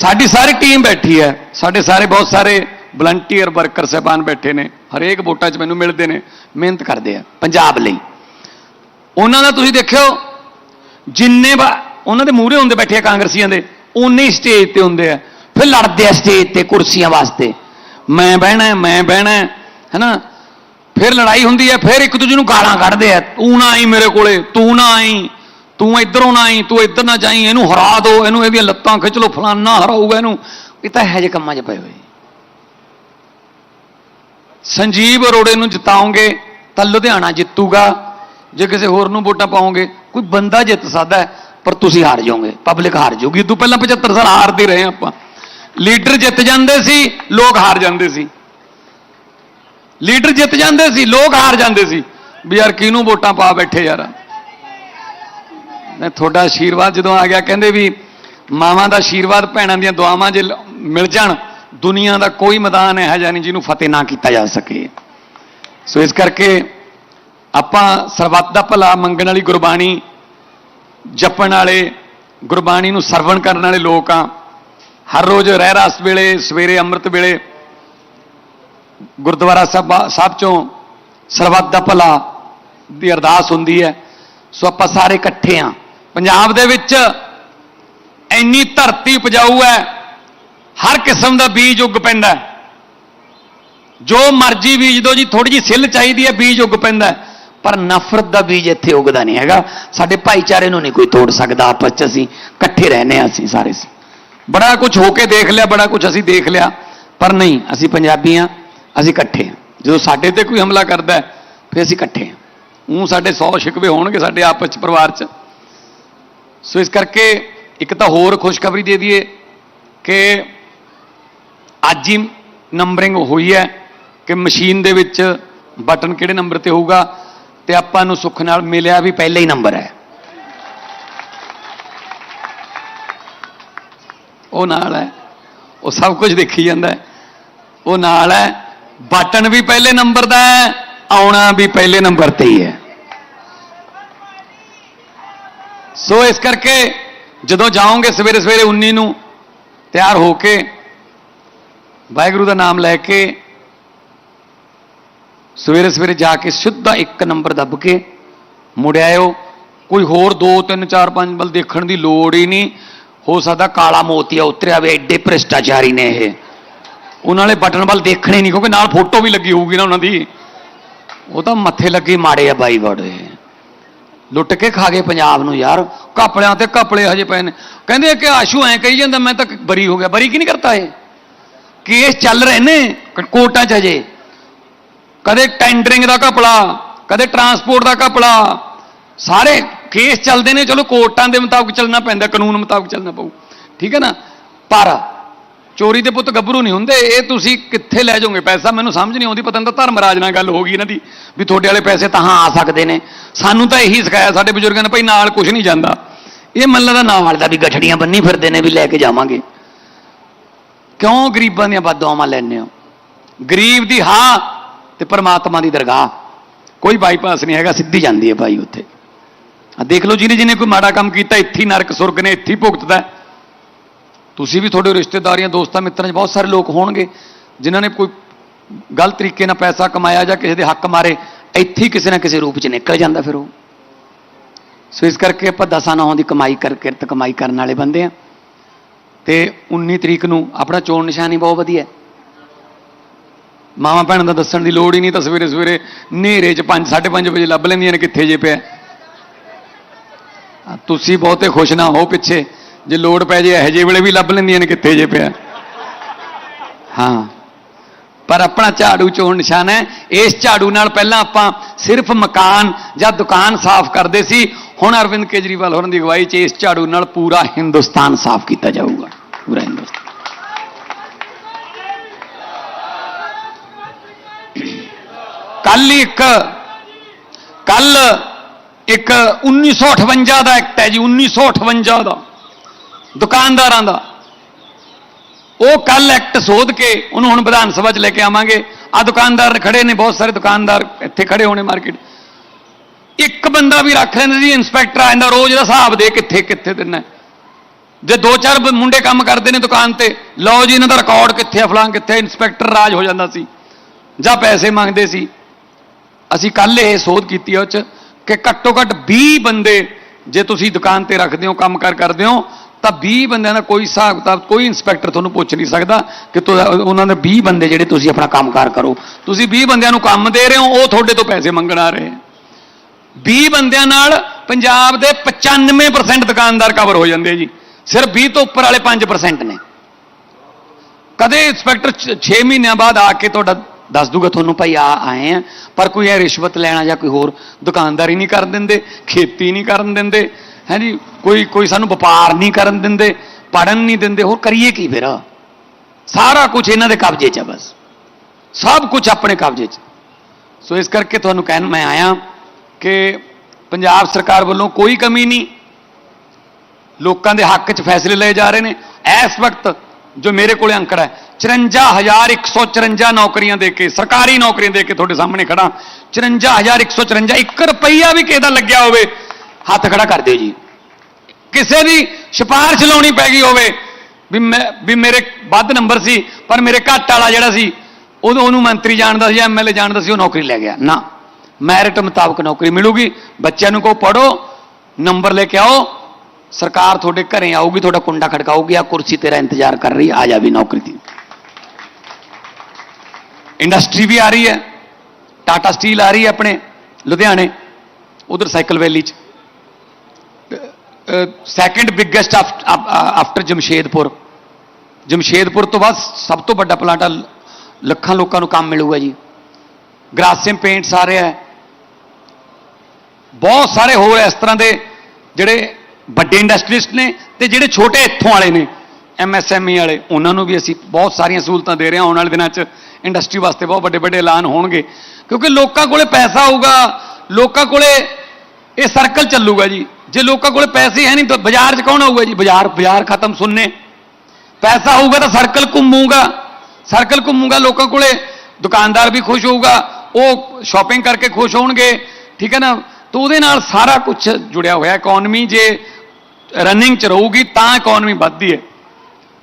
ਸਾਡੀ ਸਾਰੀ ਟੀਮ ਬੈਠੀ ਹੈ। ਸਾਡੇ ਸਾਰੇ ਬਹੁਤ ਸਾਰੇ ਵਲੰਟੀਅਰ ਵਰਕਰ ਸਹਿਬਾਨ ਬੈਠੇ ਨੇ। ਹਰੇਕ ਵੋਟਾਂ 'ਚ ਮੈਨੂੰ ਮਿਲਦੇ ਨੇ। ਮਿਹਨਤ ਕਰਦੇ ਆ ਪੰਜਾਬ ਲਈ। ਉਹਨਾਂ ਦਾ ਤੁਸੀਂ ਦੇਖਿਓ ਜਿੰਨੇ ਵਾ- ਉਹਨਾਂ ਦੇ ਮੂਹਰੇ ਹੁੰਦੇ ਬੈਠੇ ਆ ਕਾਂਗਰਸੀਆਂ ਦੇ। ਉਨੇ ਹੀ ਸਟੇਜ ਤੇ ਹੁੰਦੇ ਆ। ਫਿਰ ਲੜਦੇ ਆ ਸਟੇਜ ਤੇ ਕੁਰਸੀਆਂ ਵਾਸਤੇ। ਮੈਂ ਬਹਿਣਾ ਮੈਂ ਬਹਿਣਾ ਹੈ, ਹੈਨਾ? ਫਿਰ ਲੜਾਈ ਹੁੰਦੀ ਹੈ ਫਿਰ ਇੱਕ ਦੂਜੇ ਨੂੰ ਗਾਲਾਂ ਕੱਢਦੇ ਆ। ਤੂੰ ਨਾ ਆਈ ਮੇਰੇ ਕੋਲੇ ਤੂੰ ਨਾ ਆਈ। ਤੂੰ ਇੱਧਰੋਂ ਨਾ ਆਈ, ਤੂੰ ਇੱਧਰ ਨਾ ਜਾਈ, ਇਹਨੂੰ ਹਰਾ ਦਿਓ ਇਹਨੂੰ ਇਹਦੀਆਂ ਲੱਤਾਂ ਖਿੱਚ ਲਓ, ਫਲਾਨਾ ਹਰਾਊਗਾ ਇਹਨੂੰ। ਇਹ ਤਾਂ ਇਹੋ ਜਿਹੇ ਕੰਮਾਂ 'ਚ ਪਏ ਹੋਏ। ਸੰਜੀਵ ਅਰੋੜੇ ਨੂੰ ਜਿਤਾਓਗੇ ਤਾਂ ਲੁਧਿਆਣਾ ਜਿੱਤੂਗਾ। ਜੇ ਕਿਸੇ ਹੋਰ ਨੂੰ ਵੋਟਾਂ ਪਾਓਗੇ, ਕੋਈ ਬੰਦਾ ਜਿੱਤ ਸਕਦਾ ਪਰ ਤੁਸੀਂ ਹਾਰ ਜਾਓਗੇ, ਪਬਲਿਕ ਹਾਰ ਜਾਊਗੀ। ਤੂੰ ਪਹਿਲਾਂ 75 ਸਾਲ ਹਾਰਦੇ ਰਹੇ ਆਪਾਂ। ਲੀਡਰ ਜਿੱਤ ਜਾਂਦੇ ਸੀ, ਲੋਕ ਹਾਰ ਜਾਂਦੇ ਸੀ। ਲੀਡਰ ਜਿੱਤ ਜਾਂਦੇ ਸੀ, ਲੋਕ ਹਾਰ ਜਾਂਦੇ ਸੀ। ਵੀ ਯਾਰ ਕਿਹਨੂੰ ਵੋਟਾਂ ਪਾ ਬੈਠੇ ਯਾਰ? ਤੁਹਾਡਾ ਆਸ਼ੀਰਵਾਦ ਜਦੋਂ ਆ ਗਿਆ, ਕਹਿੰਦੇ ਵੀ ਮਾਵਾਂ ਦਾ ਆਸ਼ੀਰਵਾਦ ਭੈਣਾਂ ਦੀਆਂ ਦੁਆਵਾਂ ਜੇ ਮਿਲ ਜਾਣ, ਦੁਨੀਆ ਦਾ ਕੋਈ ਮੈਦਾਨ ਹੈ ਜਾਂ ਨਹੀਂ ਜਿਹਨੂੰ ਫਤਿਹ ਨਾ ਕੀਤਾ ਜਾ ਸਕੇ। ਸੋ ਇਸ ਕਰਕੇ ਆਪਾਂ ਸਰਬੱਤ ਦਾ ਭਲਾ ਮੰਗਣ ਵਾਲੀ ਗੁਰਬਾਣੀ, ਜਪਣ ਵਾਲੇ, ਗੁਰਬਾਣੀ ਨੂੰ ਸਰਵਣ ਕਰਨ ਵਾਲੇ ਲੋਕ ਆ। ਹਰ ਰੋਜ਼ ਰਹਿ ਰਸ ਵੇਲੇ, ਸਵੇਰੇ ਅੰਮ੍ਰਿਤ ਵੇਲੇ ਗੁਰਦੁਆਰਾ ਸਾਹਿਬ ਸਾਹਿਬ ਚੋਂ ਸਰਬੱਤ ਦਾ ਭਲਾ ਦੀ ਅਰਦਾਸ ਹੁੰਦੀ ਹੈ। ਸੋ ਆਪਾਂ ਸਾਰੇ ਇਕੱਠੇ ਆ। ਪੰਜਾਬ ਦੇ ਵਿੱਚ ਇੰਨੀ ਧਰਤੀ ਉਪਜਾਊ ਹੈ, ਹਰ ਕਿਸਮ ਦਾ ਬੀਜ ਉੱਗ ਪੈਂਦਾ ਜੋ ਮਰਜ਼ੀ ਬੀਜ ਦੋ ਜੀ ਥੋੜੀ ਜੀ ਸਿੱਲ ਚਾਹੀਦੀ ਹੈ, ਬੀਜ ਉੱਗ ਪੈਂਦਾ ਪਰ ਨਫ਼ਰਤ ਦਾ ਬੀਜ ਇੱਥੇ ਉੱਗਦਾ ਨਹੀਂ ਹੈਗਾ। ਸਾਡੇ ਭਾਈਚਾਰੇ ਨੂੰ ਨਹੀਂ ਕੋਈ ਤੋੜ ਸਕਦਾ, ਆਪਸ ਚ ਅਸੀਂ ਇਕੱਠੇ ਰਹਿੰਦੇ ਹਾਂ, ਅਸੀਂ ਸਾਰੇ ਬੜਾ ਕੁਝ ਹੋ ਕੇ ਦੇਖ ਲਿਆ, ਬੜਾ ਕੁਝ ਅਸੀਂ ਦੇਖ ਲਿਆ, ਪਰ ਨਹੀਂ, ਅਸੀਂ ਪੰਜਾਬੀ ਹਾਂ, ਅਸੀਂ ਇਕੱਠੇ ਹਾਂ। ਜਦੋਂ ਸਾਡੇ ਤੇ ਕੋਈ ਹਮਲਾ ਕਰਦਾ ਫਿਰ ਅਸੀਂ ਇਕੱਠੇ ਹਾਂ। ਉਹ ਸਾਡੇ 100 ਸ਼ਿਕਵੇ ਹੋਣਗੇ ਸਾਡੇ ਆਪਸ ਚ, ਪਰਿਵਾਰ ਚ। ਸੋ ਇਸ ਕਰਕੇ ਇੱਕ ਤਾਂ ਹੋਰ ਖੁਸ਼ਖਬਰੀ ਦੇ ਦਈਏ ਕਿ ਅੱਜ ਹੀ ਨੰਬਰਿੰਗ ਹੋਈ ਹੈ ਕਿ ਮਸ਼ੀਨ ਦੇ ਵਿੱਚ ਬਟਨ ਕਿਹੜੇ ਨੰਬਰ ਤੇ ਹੋਊਗਾ ਤੇ ਆਪਾਂ ਨੂੰ ਸੁੱਖ ਨਾਲ ਮਿਲਿਆ ਵੀ ਪਹਿਲਾ ਹੀ ਨੰਬਰ ਹੈ। ਉਹ ਨਾਲ ਹੈ। ਉਹ ਸਭ ਕੁਝ ਦੇਖੀ ਜਾਂਦਾ ਉਹ ਨਾਲ ਹੈ। ਬਟਨ ਵੀ ਪਹਿਲੇ ਨੰਬਰ ਦਾ ਹੈ, ਆਉਣਾ ਵੀ ਪਹਿਲੇ ਨੰਬਰ ਤੇ ਹੀ ਹੈ। ਸੋ ਇਸ ਕਰਕੇ ਜਦੋਂ ਜਾਓਗੇ ਸਵੇਰੇ ਸਵੇਰੇ 19 ਨੂੰ ਤਿਆਰ ਹੋ ਕੇ ਵਾਹਿਗੁਰੂ ਦਾ ਨਾਮ ਲੈ ਕੇ ਸਵੇਰੇ ਸਵੇਰੇ ਜਾ ਕੇ ਸਿੱਧਾ ਇੱਕ ਨੰਬਰ ਦੱਬ ਕੇ ਮੁੜ ਆਇਓ। ਕੋਈ ਹੋਰ 2 3 4 5 ਬਲ ਦੇਖਣ ਦੀ ਲੋੜ ਹੀ ਨਹੀਂ। ਹੋ ਸਕਦਾ ਕਾਲਾ ਮੋਤੀਆ ਉਤਰਿਆ ਵੇ ਐਡੇ ਭ੍ਰਿਸ਼ਟਾਚਾਰੀ ਨੇ ਇਹ। ਉਹਨਾਂ ਨੇ ਬਟਨ ਵੱਲ ਦੇਖਣੇ ਨਹੀਂ, ਕਿਉਂਕਿ ਨਾਲ ਫੋਟੋ ਵੀ ਲੱਗੀ ਹੋਊਗੀ ਨਾ ਉਹਨਾਂ ਦੀ। ਉਹ ਤਾਂ ਮੱਥੇ ਲੱਗੇ ਮਾੜੇ ਆ ਬਾਈ ਬੜੇ। ਲੁੱਟ ਕੇ ਖਾ ਗਏ ਪੰਜਾਬ ਨੂੰ ਯਾਰ। ਕਾਪੜਿਆਂ ਤੇ ਕਾਪੜੇ ਹਜੇ ਪਏ ਨੇ। ਕਹਿੰਦੇ ਕਿ ਆਸ਼ੂ ਐ ਕਹੀ ਜਾਂਦਾ, ਮੈਂ ਤਾਂ ਬਰੀ ਹੋ ਗਿਆ। ਬਰੀ ਕੀ ਨਹੀਂ ਕਰਤਾ ਇਹ? ਕੇਸ ਚੱਲ ਰਹੇ ਨੇ ਕੋਰਟਾਂ 'ਚ ਹਜੇ। ਕਦੇ ਟੈਂਡਰਿੰਗ ਦਾ ਘਪਲਾ, ਕਦੇ ਟਰਾਂਸਪੋਰਟ ਦਾ ਘਪਲਾ। ਸਾਰੇ ਕੇਸ ਚੱਲਦੇ ਨੇ, ਚਲੋ ਕੋਰਟਾਂ ਦੇ ਮੁਤਾਬਕ ਚੱਲਣਾ ਪੈਂਦਾ, ਕਾਨੂੰਨ ਮੁਤਾਬਕ ਚੱਲਣਾ ਪਊ। ਠੀਕ ਹੈ ਨਾ? ਪਰ ਚੋਰੀ ਦੇ ਪੁੱਤ ਗੱਭਰੂ ਨਹੀਂ ਹੁੰਦੇ, ਇਹ ਤੁਸੀਂ ਕਿੱਥੇ ਲੈ ਜਾਓਗੇ ਪੈਸਾ? ਮੈਨੂੰ ਸਮਝ ਨਹੀਂ ਆਉਂਦੀ, ਪਤਾ ਨਹੀਂ ਤਾਂ ਧਰਮਰਾਜ ਨਾਲ ਗੱਲ ਹੋ ਗਈ ਇਹਨਾਂ ਦੀ, ਵੀ ਤੁਹਾਡੇ ਵਾਲੇ ਪੈਸੇ ਤਾਂ ਹਾਂ ਆ ਸਕਦੇ ਨੇ। ਸਾਨੂੰ ਤਾਂ ਇਹੀ ਸਿਖਾਇਆ ਸਾਡੇ ਬਜ਼ੁਰਗਾਂ ਨੇ, ਭਾਈ ਨਾਲ ਕੁਝ ਨਹੀਂ ਜਾਂਦਾ। ਇਹ ਮੱਲਾ ਦਾ ਨਾਲ ਦਾ ਵੀ ਗਠੜੀਆਂ ਬੰਨੀ ਫਿਰਦੇ ਨੇ ਵੀ ਲੈ ਕੇ ਜਾਵਾਂਗੇ। ਕਿਉਂ ਗਰੀਬਾਂ ਦੀਆਂ ਬਦਦੁਆਵਾਂ ਲੈਣੇ ਹੋ? ਗਰੀਬ ਦੀ ਹਾਂ ਤੇ ਪਰਮਾਤਮਾ ਦੀ ਦਰਗਾਹ। ਕੋਈ ਬਾਈਪਾਸ ਨਹੀਂ ਹੈਗਾ, ਸਿੱਧੀ ਜਾਂਦੀ ਹੈ ਭਾਈ ਉੱਥੇ। ਆ ਦੇਖ ਲਓ ਜਿਹਨੇ ਜਿਹਨੇ ਕੋਈ ਮਾੜਾ ਕੰਮ ਕੀਤਾ, ਇੱਥੇ ਨਰਕ ਸੁਰਗ ਨੇ, ਇੱਥੇ ਭੁਗਤਦਾ। ਤੁਸੀਂ ਵੀ ਤੁਹਾਡੇ ਰਿਸ਼ਤੇਦਾਰੀਆਂ, ਦੋਸਤਾਂ, ਮਿੱਤਰਾਂ 'ਚ ਬਹੁਤ ਸਾਰੇ ਲੋਕ ਹੋਣਗੇ ਜਿਨ੍ਹਾਂ ਨੇ ਕੋਈ ਗਲਤ ਤਰੀਕੇ ਨਾਲ ਪੈਸਾ ਕਮਾਇਆ ਜਾਂ ਕਿਸੇ ਦੇ ਹੱਕ ਮਾਰੇ, ਇੱਥੇ ਕਿਸੇ ਨਾ ਕਿਸੇ ਰੂਪ 'ਚ ਨਿਕਲ ਜਾਂਦਾ ਫਿਰ ਉਹ। ਸੋ ਇਸ ਕਰਕੇ ਆਪਾਂ ਦਸਾਂ ਨੌਂ ਦੀ ਕਮਾਈ ਕਰ, ਕਿਰਤ ਕਮਾਈ ਕਰਨ ਵਾਲੇ ਬੰਦੇ ਆ ਤੇ 19 ਤਰੀਕ ਨੂੰ ਆਪਣਾ ਚੋਣ ਨਿਸ਼ਾਨੀ ਬਹੁਤ ਵਧੀਆ ਹੈ। ਮਾਵਾਂ ਭੈਣਾਂ ਦਾ ਦੱਸਣ ਦੀ ਲੋੜ ਹੀ ਨਹੀਂ ਤਾਂ ਸਵੇਰੇ ਸਵੇਰੇ ਹਨੇਰੇ 'ਚ 5 5:30 ਵਜੇ ਲੱਭ ਲੈਂਦੀਆਂ ਨੇ ਕਿੱਥੇ ਜੇ ਪਿਆ। ਤੁਸੀਂ ਬਹੁਤੇ ਖੁਸ਼ ਨਾ ਹੋ ਪਿੱਛੇ। ਜੇ ਲੋੜ ਪੈ ਜੇ, ਇਹੋ ਜਿਹੇ ਵੇਲੇ ਵੀ ਲੱਭ ਲੈਂਦੀਆਂ ਨੇ ਕਿੱਥੇ ਜੇ ਪਿਆ। ਹਾਂ। ਪਰ ਆਪਣਾ ਝਾੜੂ ਚੋਣ ਨਿਸ਼ਾਨ ਹੈ। ਇਸ ਝਾੜੂ ਨਾਲ ਪਹਿਲਾਂ ਆਪਾਂ ਸਿਰਫ ਮਕਾਨ ਜਾਂ ਦੁਕਾਨ ਸਾਫ਼ ਕਰਦੇ ਸੀ। ਹੁਣ ਅਰਵਿੰਦ ਕੇਜਰੀਵਾਲ ਹੋਰਾਂ ਦੀ ਅਗਵਾਈ 'ਚ ਇਸ ਝਾੜੂ ਨਾਲ ਪੂਰਾ ਹਿੰਦੁਸਤਾਨ ਸਾਫ਼ ਕੀਤਾ ਜਾਊਗਾ। ਪੂਰਾ ਹਿੰਦੁਸਤਾਨ। ਕੱਲ ਇੱਕ ਕੱਲ ਇੱਕ 1958 ਦਾ ਐਕਟ ਹੈ ਜੀ 1958 ਦਾ। ਦੁਕਾਨਦਾਰਾਂ ਦਾ। ਉਹ ਕੱਲ ਐਕਟ ਸੋਧ ਕੇ ਉਹਨੂੰ ਹੁਣ ਵਿਧਾਨ ਸਭਾ 'ਚ ਲੈ ਕੇ ਆਵਾਂਗੇ। ਆ ਦੁਕਾਨਦਾਰ ਖੜੇ ਨੇ, ਬਹੁਤ ਸਾਰੇ ਦੁਕਾਨਦਾਰ ਇੱਥੇ ਖੜੇ ਹੋਣੇ ਮਾਰਕੀਟ ਇੱਕ ਬੰਦਾ ਵੀ ਰੱਖ ਲੈਂਦੇ ਜੀ ਇਨਸਪੈਕਟਰ ਆ ਜਾਂਦਾ, ਰੋਜ਼ ਦਾ ਹਿਸਾਬ ਦੇ ਕਿੱਥੇ ਕਿੱਥੇ ਦਿਨਾ ਜੇ ਦੋ ਚਾਰ ਮੁੰਡੇ ਕੰਮ ਕਰਦੇ ਨੇ ਦੁਕਾਨ ਤੇ, ਲਓ ਜੀ, ਇਹਨਾਂ ਦਾ ਰਿਕਾਰਡ ਕਿੱਥੇ ਆ ਫਲਾਂ ਕਿੱਥੇ ਇਨਸਪੈਕਟਰ ਰਾਜ ਹੋ ਜਾਂਦਾ ਸੀ। ਜਾਂ ਪੈਸੇ ਮੰਗਦੇ ਸੀ। ਅਸੀਂ ਕੱਲ ਇਹ ਸੋਧ ਕੀਤੀ ਉਹ ਚ ਕਿ ਘੱਟੋ ਘੱਟ 20 ਬੰਦੇ ਜੇ ਤੁਸੀਂ ਦੁਕਾਨ ਤੇ ਰੱਖਦੇ ਹੋ, ਕੰਮ ਕਾਰ ਕਰਦੇ ਹੋ ਤਾਂ 20 ਬੰਦਿਆਂ ਦਾ ਕੋਈ ਹਿਸਾਬ ਕਿਤਾਬ, ਕੋਈ ਇਨਸਪੈਕਟਰ ਤੁਹਾਨੂੰ ਪੁੱਛ ਨਹੀਂ ਸਕਦਾ ਕਿ ਤੁਹਾ- ਉਹਨਾਂ ਦੇ 20 ਬੰਦੇ ਜਿਹੜੇ ਤੁਸੀਂ ਆਪਣਾ ਕੰਮਕਾਰ ਕਰੋ। ਤੁਸੀਂ 20 ਬੰਦਿਆਂ ਨੂੰ ਕੰਮ ਦੇ ਰਹੇ ਹੋ, ਉਹ ਤੁਹਾਡੇ ਤੋਂ ਪੈਸੇ ਮੰਗਣ ਆ ਰਹੇ ਆ 20 ਬੰਦਿਆਂ ਨਾਲ ਪੰਜਾਬ ਦੇ 95% ਦੁਕਾਨਦਾਰ ਕਵਰ ਹੋ ਜਾਂਦੇ ਜੀ। ਸਿਰਫ 20 ਤੋਂ ਉੱਪਰ ਵਾਲੇ 5% ਨੇ। ਕਦੇ ਇੰਸਪੈਕਟਰ 6 ਮਹੀਨਿਆਂ ਬਾਅਦ ਆ ਕੇ ਤੁਹਾਡਾ ਦੱਸ ਦੂਗਾ ਤੁਹਾਨੂੰ ਭਾਈ ਆ, ਆਏ ਆ, ਪਰ ਕੋਈ ਇਹ ਰਿਸ਼ਵਤ ਲੈਣਾ ਜਾਂ ਕੋਈ ਹੋਰ ਦੁਕਾਨਦਾਰੀ ਨਹੀਂ ਕਰਨ ਦਿੰਦੇ, ਖੇਤੀ ਨਹੀਂ ਕਰਨ ਦਿੰਦੇ ਹੈ ਜੀ? ਕੋਈ ਕੋਈ ਸਾਨੂੰ ਵਪਾਰ ਨਹੀਂ ਕਰਨ ਦਿੰਦੇ ਪੜਨ ਨਹੀਂ ਦਿੰਦੇ, ਹੋਰ ਕਰੀਏ ਕੀ ਫਿਰ? ਸਾਰਾ ਕੁਝ ਇਹਨਾਂ ਦੇ ਕਬਜ਼ੇ 'ਚ ਹੈ ਬਸ। ਸਭ ਕੁਝ ਆਪਣੇ ਕਬਜ਼ੇ 'ਚ। ਸੋ ਇਸ ਕਰਕੇ ਤੁਹਾਨੂੰ ਕਹਿਣ, ਮੈਂ ਆਇਆ ਕਿ ਪੰਜਾਬ ਸਰਕਾਰ ਵੱਲੋਂ ਕੋਈ ਕਮੀ ਨਹੀਂ। ਲੋਕਾਂ ਦੇ ਹੱਕ 'ਚ ਫੈਸਲੇ ਲਏ ਜਾ ਰਹੇ ਨੇ। ਇਸ ਵਕਤ ਜੋ ਮੇਰੇ ਕੋਲੇ ਅੰਕੜਾ ਹੈ 54154 ਨੌਕਰੀਆਂ ਦੇ ਕੇ, ਸਰਕਾਰੀ ਨੌਕਰੀਆਂ ਦੇ ਕੇ ਤੁਹਾਡੇ ਸਾਹਮਣੇ ਖੜਾ। 54154 1 ਰੁਪਈਆ ਵੀ ਕਿਸੇ ਦਾ ਲੱਗਿਆ ਹੋਵੇ ਹੱਥ ਖੜਾ ਕਰ ਦਿਓ ਜੀ। ਕਿਸੇ ਦੀ ਸਿਫਾਰਿਸ਼ ਲਾਉਣੀ ਪੈ ਗਈ ਹੋਵੇ, ਵੀ ਮੈਂ, ਵੀ ਮੇਰੇ ਵੱਧ ਨੰਬਰ ਸੀ, ਪਰ ਮੇਰੇ ਘੱਟ ਵਾਲਾ ਜਿਹੜਾ ਸੀ ਉਦੋਂ ਉਹਨੂੰ ਮੰਤਰੀ ਜਾਣਦਾ ਸੀ ਜਾਂ ਐਮਐਲਏ ਜਾਣਦਾ ਸੀ, ਉਹ ਨੌਕਰੀ ਲੈ ਗਿਆ। ਨਾ, ਮੈਰਿਟ ਮੁਤਾਬਕ ਨੌਕਰੀ ਮਿਲੂਗੀ। ਬੱਚਿਆਂ ਨੂੰ ਕੋ ਪੜੋ ਨੰਬਰ ਲੈ ਕੇ ਆਓ। ਸਰਕਾਰ ਤੁਹਾਡੇ ਘਰੇ ਆਊਗੀ, ਤੁਹਾਡਾ ਕੁੰਡਾ ਖੜਕਾਊਗੀ ਆ ਕੁਰਸੀ ਤੇਰਾ ਇੰਤਜ਼ਾਰ ਕਰ ਰਹੀ, ਆ ਜਾ ਵੀ ਨੌਕਰੀ ਦੀ। ਇੰਡਸਟਰੀ ਵੀ ਆ ਰਹੀ ਹੈ, ਟਾਟਾ ਸਟੀਲ ਆ ਰਹੀ ਹੈ ਆਪਣੇ, ਲੁਧਿਆਣੇ, ਉਧਰ ਸਾਈਕਲ ਵੈਲੀ ਚ। Second biggest after Jamshedpur Jamshedpur ਤੋਂ ਬਾਅਦ ਸਭ ਤੋਂ ਵੱਡਾ ਪਲਾਂਟ ਆ, ਲੱਖਾਂ ਲੋਕਾਂ ਨੂੰ ਕੰਮ ਮਿਲੂਗਾ ਜੀ। ਗ੍ਰਾਸਿਮ ਪੇਂਟਸ ਆ ਰਿਹਾ ਹੈ ਬਹੁਤ ਸਾਰੇ ਹੋਰ ਇਸ ਤਰ੍ਹਾਂ ਦੇ ਜਿਹੜੇ ਵੱਡੇ ਇੰਡਸਟਰੀਸਟ ਨੇ ਤੇ ਜਿਹੜੇ ਛੋਟੇ ਇੱਥੋਂ ਵਾਲੇ ਨੇ ਐਮਐਸਐਮਈ ਵਾਲੇ, ਉਹਨਾਂ ਨੂੰ ਵੀ ਅਸੀਂ ਬਹੁਤ ਸਾਰੀਆਂ ਸਹੂਲਤਾਂ ਦੇ ਰਹੇ ਹਾਂ। ਆਉਣ ਵਾਲੇ ਦਿਨਾਂ 'ਚ ਇੰਡਸਟਰੀ ਵਾਸਤੇ ਬਹੁਤ ਵੱਡੇ ਵੱਡੇ ਐਲਾਨ ਹੋਣਗੇ। ਕਿਉਂਕਿ ਲੋਕਾਂ ਕੋਲੇ ਪੈਸਾ ਹੋਊਗਾ, ਲੋਕਾਂ ਕੋਲੇ ਇਹ ਸਰਕਲ ਚੱਲੂਗਾ ਜੀ। ਜੇ ਲੋਕਾਂ ਕੋਲ ਪੈਸੇ ਹੈ ਨਹੀਂ ਤਾਂ ਬਾਜ਼ਾਰ 'ਚ ਕੌਣ ਆਊਗਾ ਜੀ? ਬਾਜ਼ਾਰ ਬਾਜ਼ਾਰ ਖਤਮ, ਸੁਣਨੇ। ਪੈਸਾ ਹੋਊਗਾ ਤਾਂ ਸਰਕਲ ਘੁੰਮੂਗਾ। ਸਰਕਲ ਘੁੰਮੂਗਾ ਲੋਕਾਂ ਕੋਲੇ। ਦੁਕਾਨਦਾਰ ਵੀ ਖੁਸ਼ ਹੋਊਗਾ। ਉਹ ਸ਼ਾਪਿੰਗ ਕਰਕੇ ਖੁਸ਼ ਹੋਣਗੇ। ਠੀਕ ਹੈ ਨਾ? ਤਾਂ ਉਹਦੇ ਨਾਲ ਸਾਰਾ ਕੁਝ ਜੁੜਿਆ ਹੋਇਆ ਇਕਨੋਮੀ ਜੇ ਰਨਿੰਗ ਚ ਰਹੂਗੀ ਤਾਂ ਇਕਨੋਮੀ ਵੱਧਦੀ ਹੈ।